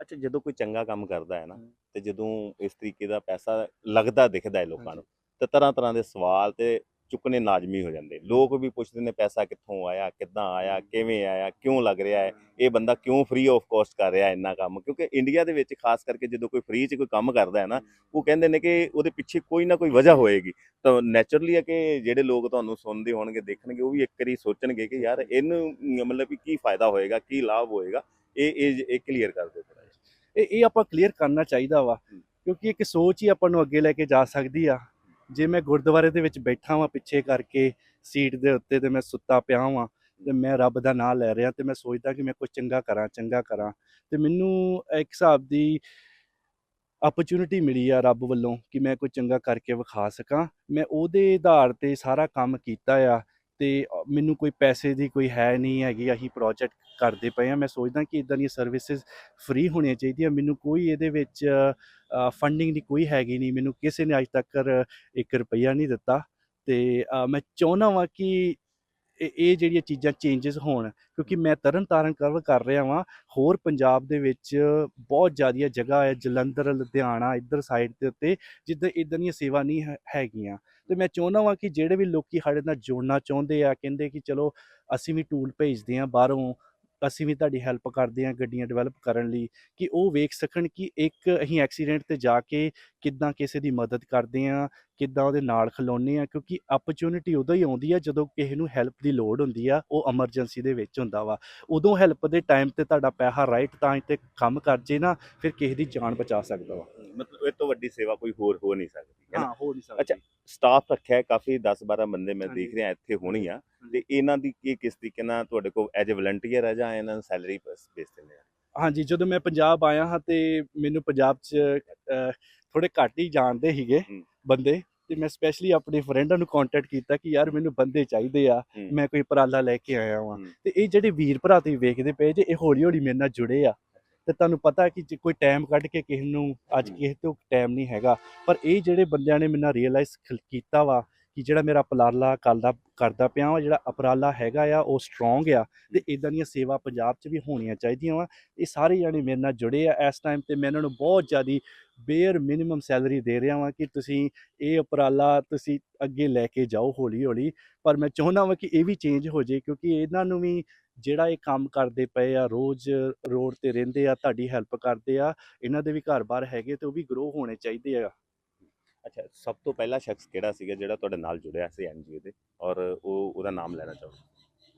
ਅੱਛਾ ਜਦੋਂ ਕੋਈ ਚੰਗਾ ਕੰਮ ਕਰਦਾ ਹੈ ਨਾ। ਤੇ ਜਦੋਂ ਇਸ ਤਰੀਕੇ ਦਾ ਪੈਸਾ ਲੱਗਦਾ ਦਿਖਦਾ ਹੈ ਲੋਕਾਂ ਨੂੰ ਤੇ ਤਰ੍ਹਾਂ ਤਰ੍ਹਾਂ ਦੇ ਸਵਾਲ ਤੇ ਚੁੱਕਣੇ ਲਾਜ਼ਮੀ ਹੋ ਜਾਂਦੇ। ਲੋਕ ਵੀ ਪੁੱਛਦੇ ਨੇ ਪੈਸਾ ਕਿੱਥੋਂ ਆਇਆ ਕਿੱਦਾਂ ਆਇਆ ਕਿਵੇਂ ਆਇਆ ਕਿਉਂ ਲੱਗ ਰਿਹਾ ਹੈ? ਇਹ ਬੰਦਾ ਕਿਉਂ ਫ੍ਰੀ ਆਫ ਕਾਸਟ ਕਰ ਰਿਹਾ ਇੰਨਾ ਕੰਮ? ਕਿਉਂਕਿ ਇੰਡੀਆ ਦੇ ਵਿੱਚ ਖਾਸ ਕਰਕੇ ਜਦੋਂ ਕੋਈ ਫ੍ਰੀ 'ਚ ਕੋਈ ਕੰਮ ਕਰਦਾ ਹੈ ਨਾ ਉਹ ਕਹਿੰਦੇ ਨੇ ਕਿ ਉਹਦੇ ਪਿੱਛੇ ਕੋਈ ਨਾ ਕੋਈ ਵਜ੍ਹਾ ਹੋਏਗੀ। ਤਾਂ ਨੈਚੁਰਲੀ ਹੈ ਕਿ ਜਿਹੜੇ ਲੋਕ ਤੁਹਾਨੂੰ ਸੁਣਦੇ ਹੋਣਗੇ ਦੇਖਣਗੇ ਉਹ ਵੀ ਇੱਕ ਵਾਰੀ ਸੋਚਣਗੇ ਕਿ ਯਾਰ ਇਹਨੂੰ ਮਤਲਬ ਵੀ ਕੀ ਫਾਇਦਾ ਹੋਏਗਾ ਕੀ ਲਾਭ ਹੋਏਗਾ? ਇਹ ਇਹ ਕਲੀਅਰ ਕਰ ਦਿਓ ਇਹ ਇਹ ਆਪਾਂ ਕਲੀਅਰ ਕਰਨਾ ਚਾਹੀਦਾ ਵਾ। ਕਿਉਂਕਿ ਇੱਕ ਸੋਚ ਹੀ ਆਪਾਂ ਨੂੰ ਅੱਗੇ ਲੈ ਕੇ ਜਾ ਸਕਦੀ ਆ। ਜੇ ਮੈਂ ਗੁਰਦੁਆਰੇ ਦੇ ਵਿੱਚ ਬੈਠਾ ਵਾਂ ਪਿੱਛੇ ਕਰਕੇ ਸੀਟ ਦੇ ਉੱਤੇ ਤੇ ਮੈਂ ਸੁੱਤਾ ਪਿਆ ਵਾਂ ਤੇ ਮੈਂ ਰੱਬ ਦਾ ਨਾਮ ਲੈ ਰਿਹਾ ਤੇ ਮੈਂ ਸੋਚਦਾ ਕਿ ਮੈਂ ਕੁਝ ਚੰਗਾ ਕਰਾਂ ਚੰਗਾ ਕਰਾਂ। ਤੇ ਮੈਨੂੰ ਇੱਕ ਹਿਸਾਬ ਦੀ ਆਪਰਚੂਨਿਟੀ ਮਿਲੀ ਆ ਰੱਬ ਵੱਲੋਂ ਕਿ ਮੈਂ ਕੋਈ ਚੰਗਾ ਕਰਕੇ ਵਿਖਾ ਸਕਾਂ। ਮੈਂ ਉਹਦੇ ਆਧਾਰ ਤੇ ਸਾਰਾ ਕੰਮ ਕੀਤਾ ਆ ਤੇ ਮੈਨੂੰ ਕੋਈ ਪੈਸੇ ਦੀ ਕੋਈ ਹੈ ਨਹੀਂ ਹੈਗੀ, ਅਸੀਂ ਪ੍ਰੋਜੈਕਟ ਕਰਦੇ ਪਏ ਆ ਮੈਂ ਸੋਚਦਾ ਕਿ ਇਦਾਂ ਦੀਆਂ ਸਰਵਿਸਿਜ਼ ਫ੍ਰੀ ਹੋਣੀਆਂ ਚਾਹੀਦੀਆਂ। ਮੈਨੂੰ ਕੋਈ ਇਹਦੇ ਵਿੱਚ ਫੰਡਿੰਗ ਦੀ ਕੋਈ ਹੈਗੀ ਨਹੀਂ। ਮੈਨੂੰ ਕਿਸੇ ਨੇ ਅੱਜ ਤੱਕ 1 ਰੁਪਈਆ ਨਹੀਂ ਦਿੱਤਾ। ਤੇ ਮੈਂ ਚਾਹੁੰਦਾ ਵਾਂ ਕਿ ਇਹ ਇਹ ਜਿਹੜੀਆਂ ਚੀਜ਼ਾਂ ਚੇਂਜਸ ਹੋਣ, ਕਿਉਂਕਿ ਮੈਂ ਤਰਨ ਤਾਰਨ ਕਵਰ ਕਰ ਰਿਹਾ ਵਾਂ, ਹੋਰ ਪੰਜਾਬ ਦੇ ਵਿੱਚ ਬਹੁਤ ਜ਼ਿਆਦੀਆਂ ਜਗ੍ਹਾ ਹੈ, ਜਲੰਧਰ, ਲੁਧਿਆਣਾ, ਇੱਧਰ ਸਾਈਡ ਦੇ ਉੱਤੇ, ਜਿੱਦਾਂ ਇਦਾਂ ਦੀਆਂ ਸੇਵਾ ਨਹੀਂ ਹੈ- ਹੈਗੀਆਂ। ਤੇ ਮੈਂ ਚਾਹੁੰਦਾ ਵਾਂ ਕਿ ਜਿਹੜੇ ਵੀ ਲੋਕੀ ਸਾਡੇ ਨਾਲ ਜੁੜਨਾ ਚਾਹੁੰਦੇ ਆ, ਕਹਿੰਦੇ ਕਿ ਚਲੋ ਅਸੀਂ ਵੀ ਟੂਲ ਭੇਜਦੇ ਆ ਬਾਹਰੋਂ ਅਸੀਂ ਵੀ ਤੁਹਾਡੀ ਹੈਲਪ ਕਰਦੇ ਆ ਗੱਡੀਆਂ ਡਿਵੈਲਪ ਕਰਨ ਲਈ ਕਿ ਉਹ ਵੇਖ ਸਕਣ ਕਿ ਇੱਕ ਅਸੀਂ ਐਕਸੀਡੈਂਟ ਤੇ ਜਾ ਕੇ ਕਿੱਦਾਂ ਕਿਸੇ ਦੀ ਮਦਦ ਕਰਦੇ ਆ ਕਿੱਦਾਂ ਉਹਦੇ ਨਾਲ ਖਲੋਨੇ ਆ ਕਿਉਂਕਿ ਆਪਰਚੂਨਿਟੀ ਉਦੋਂ ਹੀ ਆਉਂਦੀ ਆ ਜਦੋਂ ਕਿਸੇ ਨੂੰ ਹੈਲਪ ਦੀ ਲੋੜ ਹੁੰਦੀ ਆ ਉਹ ਐਮਰਜੈਂਸੀ ਦੇ ਵਿੱਚ ਹੁੰਦਾ ਵਾ। ਉਦੋਂ ਹੈਲਪ ਦੇ ਟਾਈਮ ਤੇ ਤੁਹਾਡਾ ਪੈਸਾ ਰਾਈਟ ਤਾਂ ਤੇ ਕੰਮ ਕਰ ਜੇ ਨਾ ਫਿਰ ਕਿਸੇ ਦੀ ਜਾਨ ਬਚਾ ਸਕਦਾ ਵਾ। ਮਤਲਬ ਇਹ ਤੋਂ ਵੱਡੀ ਸੇਵਾ ਕੋਈ ਹੋਰ ਹੋ ਨਹੀਂ ਸਕਦੀ ਹੈ ਨਾ? ਹਾਂ ਹੋ ਨਹੀਂ ਅੱਛਾ, ਸਟਾਫ ਰੱਖਿਆ ਹੈ, ਕਾਫੀ 10 12 ਬੰਦੇ ਮੈਂ। ਦੇਖ ਰਿਹਾ ਇੱਥੇ ਹੋਣੀ ਆ। ਤੇ ਇਹਨਾਂ ਦੀ ਕੀ ਕਿਸ ਤਰੀਕੇ ਨਾਲ ਤੁਹਾਡੇ ਕੋਲ ਐਜ ਅ ਵਲੰਟੀਅਰ ਹੈ ਜਾਂ ਇਹਨਾਂ ਨੂੰ ਸੈਲਰੀ ਬੇਸ ਦਿੰਦੇ ਆ ਹਾਂਜੀ ਜਦੋਂ ਮੈਂ ਪੰਜਾਬ ਆਇਆ ਹਾਂ ਤੇ ਮੈਨੂੰ ਪੰਜਾਬ 'ਚ ਥੋੜੇ ਘੱਟ ਹੀ ਜਾਣਦੇ ਸੀਗੇ ਹੂੰ। ਬੰਦੇ ਤੇ ਮੈਂ ਸਪੈਸ਼ਲੀ ਆਪਣੇ ਫਰੈਂਡਾਂ ਨੂੰ ਕੰਟੈਕਟ ਕੀਤਾ ਕਿ ਯਾਰ ਮੈਨੂੰ ਬੰਦੇ ਚਾਹੀਦੇ ਆ। ਮੈਂ ਕੋਈ ਉਪਰਾਲਾ ਲੈ ਕੇ ਆਇਆ ਹਾਂ ਹੂੰ। ਤੇ ਇਹ ਜਿਹੜੇ ਵੀਰ ਭਰਾ ਤੁਸੀਂ ਵੇਖਦੇ ਪਏ ਜੇ ਇਹ ਹੌਲੀ ਹੌਲੀ ਮੇਰੇ ਨਾਲ ਜੁੜੇ ਆ ਤੇ ਤੁਹਾਨੂੰ ਪਤਾ ਕਿ ਜੇ ਕੋਈ ਟਾਈਮ ਕੱਢ ਕੇ ਕਿਸੇ ਨੂੰ ਅੱਜ। ਕਿਸੇ ਤੋਂ ਟਾਈਮ ਨਹੀਂ ਹੈਗਾ ਪਰ ਇਹ ਜਿਹੜੇ ਬੰਦਿਆਂ ਨੇ ਮੇਰੇ ਨਾਲ ਰੀਅਲਾਈਜ਼ ਕੀਤਾ ਵਾ ਕਿ ਜਿਹੜਾ ਮੇਰਾ ਉਪਰਾਲਾ ਕਰਦਾ ਕਰਦਾ ਪਿਆ ਵਾ ਜਿਹੜਾ ਉਪਰਾਲਾ ਹੈਗਾ ਆ ਉਹ ਸਟਰੋਂਗ ਆ ਤੇ ਇਦਾਂ ਦੀਆਂ ਸੇਵਾ ਪੰਜਾਬ 'ਚ ਵੀ ਹੋਣੀਆਂ ਚਾਹੀਦੀਆਂ ਵਾ। ਇਹ ਸਾਰੇ ਜਾਣੇ ਮੇਰੇ ਨਾਲ ਜੁੜੇ ਆ ਇਸ ਟਾਈਮ ਤੇ ਮੈਂ ਇਹਨਾਂ ਨੂੰ ਬਹੁਤ ਜ਼ਿਆਦੀ ਬੇਅਰ ਮਿਨੀਮਮ ਸੈਲਰੀ ਦੇ ਰਿਹਾ ਵਾਂ ਕਿ ਤੁਸੀਂ ਇਹ ਉਪਰਾਲਾ ਤੁਸੀਂ ਅੱਗੇ ਲੈ ਕੇ ਜਾਓ ਹੌਲੀ ਹੌਲੀ ਪਰ ਮੈਂ ਚਾਹੁੰਦਾ ਵਾਂ ਕਿ ਇਹ ਵੀ ਚੇਂਜ ਹੋ ਜੇ ਕਿਉਂਕਿ ਇਹਨਾਂ ਨੂੰ ਵੀ ਜਿਹੜਾ ਇਹ ਕੰਮ ਕਰਦੇ ਪਏ ਆ ਰੋਜ਼ ਰੋਡ ਤੇ ਰਹਿੰਦੇ ਆ ਤੁਹਾਡੀ ਹੈਲਪ ਕਰਦੇ ਆ ਇਹਨਾਂ ਦੇ ਵੀ ਘਰ-ਬਾਰ ਹੈਗੇ ਤੇ ਉਹ ਵੀ ਗਰੋ ਹੋਣੇ ਚਾਹੀਦੇ ਆ। ਅੱਛਾ ਸਭ ਤੋਂ ਪਹਿਲਾ ਸ਼ਖਸ ਕਿਹੜਾ ਸੀਗਾ ਜਿਹੜਾ ਤੁਹਾਡੇ ਨਾਲ ਜੁੜਿਆ ਸੀ ਐਨਜੀਓ ਦੇ? ਔਰ ਉਹ ਉਹਦਾ ਨਾਮ ਲੈਣਾ ਚਾਹੋਗੇ?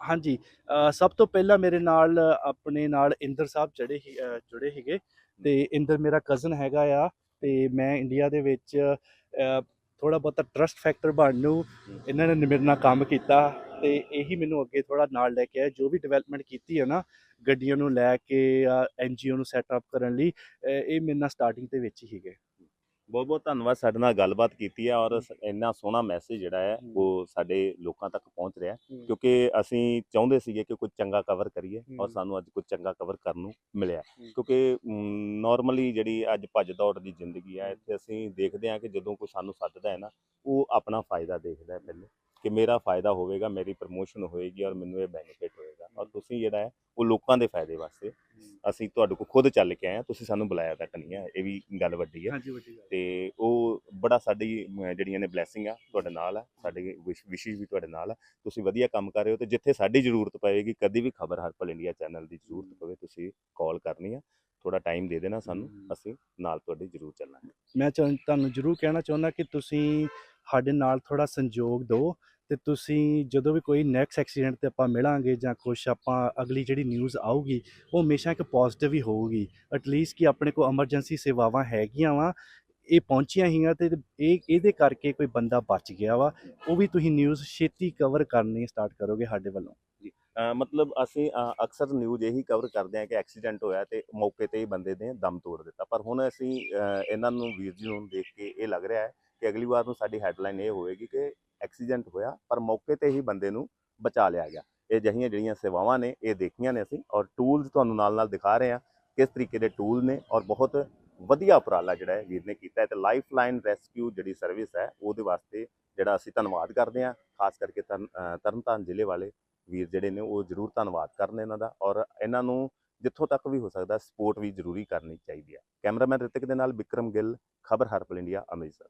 ਹਾਂਜੀ ਅ, ਸਭ ਤੋਂ ਪਹਿਲਾਂ ਮੇਰੇ ਨਾਲ ਆਪਣੇ ਨਾਲ ਇੰਦਰ ਸਾਹਿਬ ਜੜੇ ਹੀ ਅ, ਜੁੜੇ ਸੀਗੇ। ਤੇ ਇੰਦਰ ਮੇਰਾ ਕਜ਼ਨ ਹੈਗਾ ਆ ਤੇ ਮੈਂ ਇੰਡੀਆ ਦੇ ਵਿੱਚ ਥੋੜਾ ਬਹੁਤਾ ਟਰਸਟ ਫੈਕਟਰ ਬਣਨ ਨੂੰ ਇਹਨਾਂ ਨੇ ਮੇਰੇ ਨਾਲ ਕੰਮ ਕੀਤਾ ਤੇ ਇਹੀ ਮੈਨੂੰ ਅੱਗੇ ਥੋੜਾ ਨਾਲ ਲੈ ਕੇ ਆਇਆ। ਜੋ ਵੀ ਡਿਵੈਲਪਮੈਂਟ ਕੀਤੀ ਹੈ ਨਾ ਗੱਡੀਆਂ ਨੂੰ ਲੈ ਕੇ ਐਨਜੀਓ ਨੂੰ ਸੈਟ ਅਪ ਕਰਨ ਲਈ ਅ, ਇਹ ਮੇਰੇ ਨਾਲ ਸਟਾਰਟਿੰਗ ਦੇ ਵਿੱਚ ਹੀ ਸੀਗੇ। ਬਹੁਤ ਬਹੁਤ ਧੰਨਵਾਦ ਸਾਡੇ ਨਾਲ ਗੱਲਬਾਤ ਕੀਤੀ ਹੈ ਔਰ ਇੰਨਾ ਸੋਹਣਾ ਮੈਸੇਜ ਜਿਹੜਾ ਹੈ। ਉਹ ਸਾਡੇ ਲੋਕਾਂ ਤੱਕ ਪਹੁੰਚ ਰਿਹਾ ਕਿਉਂਕਿ ਅਸੀਂ ਚਾਹੁੰਦੇ ਸੀਗੇ ਕਿ ਕੁਝ ਚੰਗਾ ਕਵਰ ਕਰੀਏ ਔਰ। ਸਾਨੂੰ ਅੱਜ ਕੁਝ ਚੰਗਾ ਕਵਰ ਕਰਨ ਨੂੰ ਮਿਲਿਆ। ਕਿਉਂਕਿ ਨਾਰਮਲੀ ਜਿਹੜੀ ਅੱਜ ਭੱਜ ਦੌੜ ਦੀ ਜ਼ਿੰਦਗੀ ਹੈ ਇੱਥੇ ਅਸੀਂ ਦੇਖਦੇ ਹਾਂ ਕਿ ਜਦੋਂ ਕੋਈ ਸਾਨੂੰ ਸੱਦਦਾ ਹੈ ਨਾ ਉਹ ਆਪਣਾ ਫਾਇਦਾ ਦੇਖਦਾ ਹੈ ਪਹਿਲੇ ਕਿ ਮੇਰਾ ਫਾਇਦਾ ਹੋਵੇਗਾ ਮੇਰੀ ਪ੍ਰਮੋਸ਼ਨ ਹੋਏਗੀ ਔਰ ਮੈਨੂੰ ਇਹ ਬੈਨੀਫਿਟ ਹੋਏਗਾ। ਔਰ ਤੁਸੀਂ ਜਿਹੜਾ ਹੈ ਉਹ ਲੋਕਾਂ ਦੇ ਫਾਇਦੇ ਵਾਸਤੇ। ਅਸੀਂ ਤੁਹਾਡੇ ਕੋਲ ਖੁਦ ਚੱਲ ਕੇ ਆਏ ਹਾਂ ਤੁਸੀਂ ਸਾਨੂੰ ਬੁਲਾਇਆ ਤੱਕ ਨਹੀਂ ਹੈ ਇਹ ਵੀ ਗੱਲ ਵੱਡੀ ਹੈ। ਹਾਂਜੀ ਵੱਡੀ ਗੱਲ ਤੇ ਉਹ ਬੜਾ ਸਾਡੀ ਅਮ, ਜਿਹੜੀਆਂ ਨੇ ਬਲੇਸਿੰਗ ਆ ਤੁਹਾਡੇ ਨਾਲ ਆ ਸਾਡੇ ਵਿਸ਼ੇਸ਼ ਵੀ ਤੁਹਾਡੇ ਨਾਲ ਆ। ਤੁਸੀਂ ਵਧੀਆ ਕੰਮ ਕਰ ਰਹੇ ਹੋ ਤੇ ਜਿੱਥੇ ਸਾਡੀ ਜ਼ਰੂਰਤ ਪਏਗੀ ਕਦੀ ਵੀ ਖਬਰ ਹਰਪਲ ਇੰਡੀਆ ਚੈਨਲ ਦੀ ਜ਼ਰੂਰਤ ਪਵੇ ਤੁਸੀਂ ਕਾਲ ਕਰਨੀ ਆ ਥੋੜਾ ਟਾਈਮ ਦੇ ਦੇਣਾ ਸਾਨੂੰ। ਅਸੀਂ ਨਾਲ ਤੁਹਾਡੇ ਜ਼ਰੂਰ ਚੱਲਾਂਗੇ। ਮੈਂ ਚਾਹੁੰ ਤੁਹਾਨੂੰ ਜ਼ਰੂਰ ਕਹਿਣਾ ਚਾਹੁੰਦਾ ਕਿ ਤੁਸੀਂ ਸਾਡੇ ਨਾਲ ਥੋੜਾ ਸੰਯੋਗ ਦਿਓ ਤੇ ਤੁਸੀਂ ਜਦੋਂ ਵੀ ਕੋਈ ਨੈਕਸਟ ਐਕਸੀਡੈਂਟ ਤੇ ਆਪਾਂ ਮਿਲਾਂਗੇ ਜਾਂ ਕੁਛ ਆਪਾਂ ਅਗਲੀ ਜਿਹੜੀ ਨਿਊਜ਼ ਆਊਗੀ, ਉਹ ਹਮੇਸ਼ਾ ਇੱਕ ਪੋਜ਼ਿਟਿਵ ਹੀ ਹੋਊਗੀ। ਐਟਲੀਸਟ ਕਿ ਆਪਣੇ ਕੋਲ ਐਮਰਜੈਂਸੀ ਸੇਵਾਵਾਂ ਹੈਗੀਆਂ ਵਾ, ਇਹ ਪਹੁੰਚੀਆਂ ਹੀਆਂ ਤੇ ਇਹ, ਇਹਦੇ ਕਰਕੇ ਕੋਈ ਬੰਦਾ ਬਚ ਗਿਆ ਵਾ। ਉਹ ਵੀ ਤੁਸੀਂ ਨਿਊਜ਼ ਛੇਤੀ ਕਵਰ ਕਰਨੀ ਸਟਾਰਟ ਕਰੋਗੇ ਸਾਡੇ ਵੱਲੋਂ। ਅਹ ਮਤਲਬ ਅਸੀਂ ਅਕਸਰ ਨਿਊਜ਼ ਇਹੀ ਕਵਰ ਕਰਦੇ ਹਾਂ ਕਿ ਐਕਸੀਡੈਂਟ ਹੋਇਆ ਤੇ ਮੌਕੇ ਤੇ ਹੀ ਬੰਦੇ ਨੇ ਦਮ ਤੋੜ ਦਿੱਤਾ। ਪਰ ਹੁਣ ਅਸੀਂ ਇਹਨਾਂ ਨੂੰ ਵੀਰ ਜੀ ਨੂੰ ਦੇਖ ਕੇ ਇਹ ਲੱਗ ਰਿਹਾ ਹੈ ਕਿ ਅਗਲੀ ਵਾਰ ਨੂੰ ਸਾਡੀ ਹੈਡਲਾਈਨ ਇਹ ਹੋਵੇਗੀ ਕਿ ਐਕਸੀਡੈਂਟ ਹੋਇਆ, ਪਰ ਮੌਕੇ ਤੇ ਹੀ ਬੰਦੇ ਨੂੰ ਬਚਾ ਲਿਆ ਗਿਆ। ਇਹ ਜਿਹੀਆਂ ਜਿਹੜੀਆਂ ਸੇਵਾਵਾਂ ਨੇ, ਇਹ ਦੇਖੀਆਂ ਨੇ ਅਸੀਂ ਔਰ ਟੂਲਸ ਤੁਹਾਨੂੰ ਨਾਲ ਨਾਲ ਦਿਖਾ ਰਹੇ ਹਾਂ ਕਿਸ ਤਰੀਕੇ ਦੇ ਟੂਲ ਨੇ ਔਰ ਬਹੁਤ ਵਧੀਆ ਉਪਰਾਲਾ ਜਿਹੜਾ ਹੈ ਵੀਰ ਨੇ ਕੀਤਾ ਹੈ ਤੇ ਲਾਈਫ ਲਾਈਨ ਰੈਸਕਿਊ ਜਿਹੜੀ ਸਰਵਿਸ ਹੈ, ਉਹਦੇ ਵਾਸਤੇ ਜਿਹੜਾ ਅਸੀਂ ਧੰਨਵਾਦ ਕਰਦੇ ਹਾਂ। ਖਾਸ ਕਰਕੇ ਤਰਨ ਤਰਨਤਾਰਨ ਜ਼ਿਲ੍ਹੇ ਵਾਲੇ ਵੀਰ ਜਿਹੜੇ ਨੇ, ਉਹ ਜ਼ਰੂਰ ਧੰਨਵਾਦ ਕਰਨ ਇਹਨਾਂ ਦਾ ਔਰ ਇਹਨਾਂ ਨੂੰ ਜਿੱਥੋਂ ਤੱਕ ਵੀ ਹੋ ਸਕਦਾ ਸਪੋਰਟ ਵੀ ਜ਼ਰੂਰੀ ਕਰਨੀ ਚਾਹੀਦੀ ਹੈ। ਕੈਮਰਾਮੈਨ ਰਿਤਿਕ ਦੇ ਨਾਲ ਵਿਕਰਮ ਗਿੱਲ, ਖਬਰ ਹਰਪਲ ਇੰਡੀਆ, ਅੰਮ੍ਰਿਤਸਰ।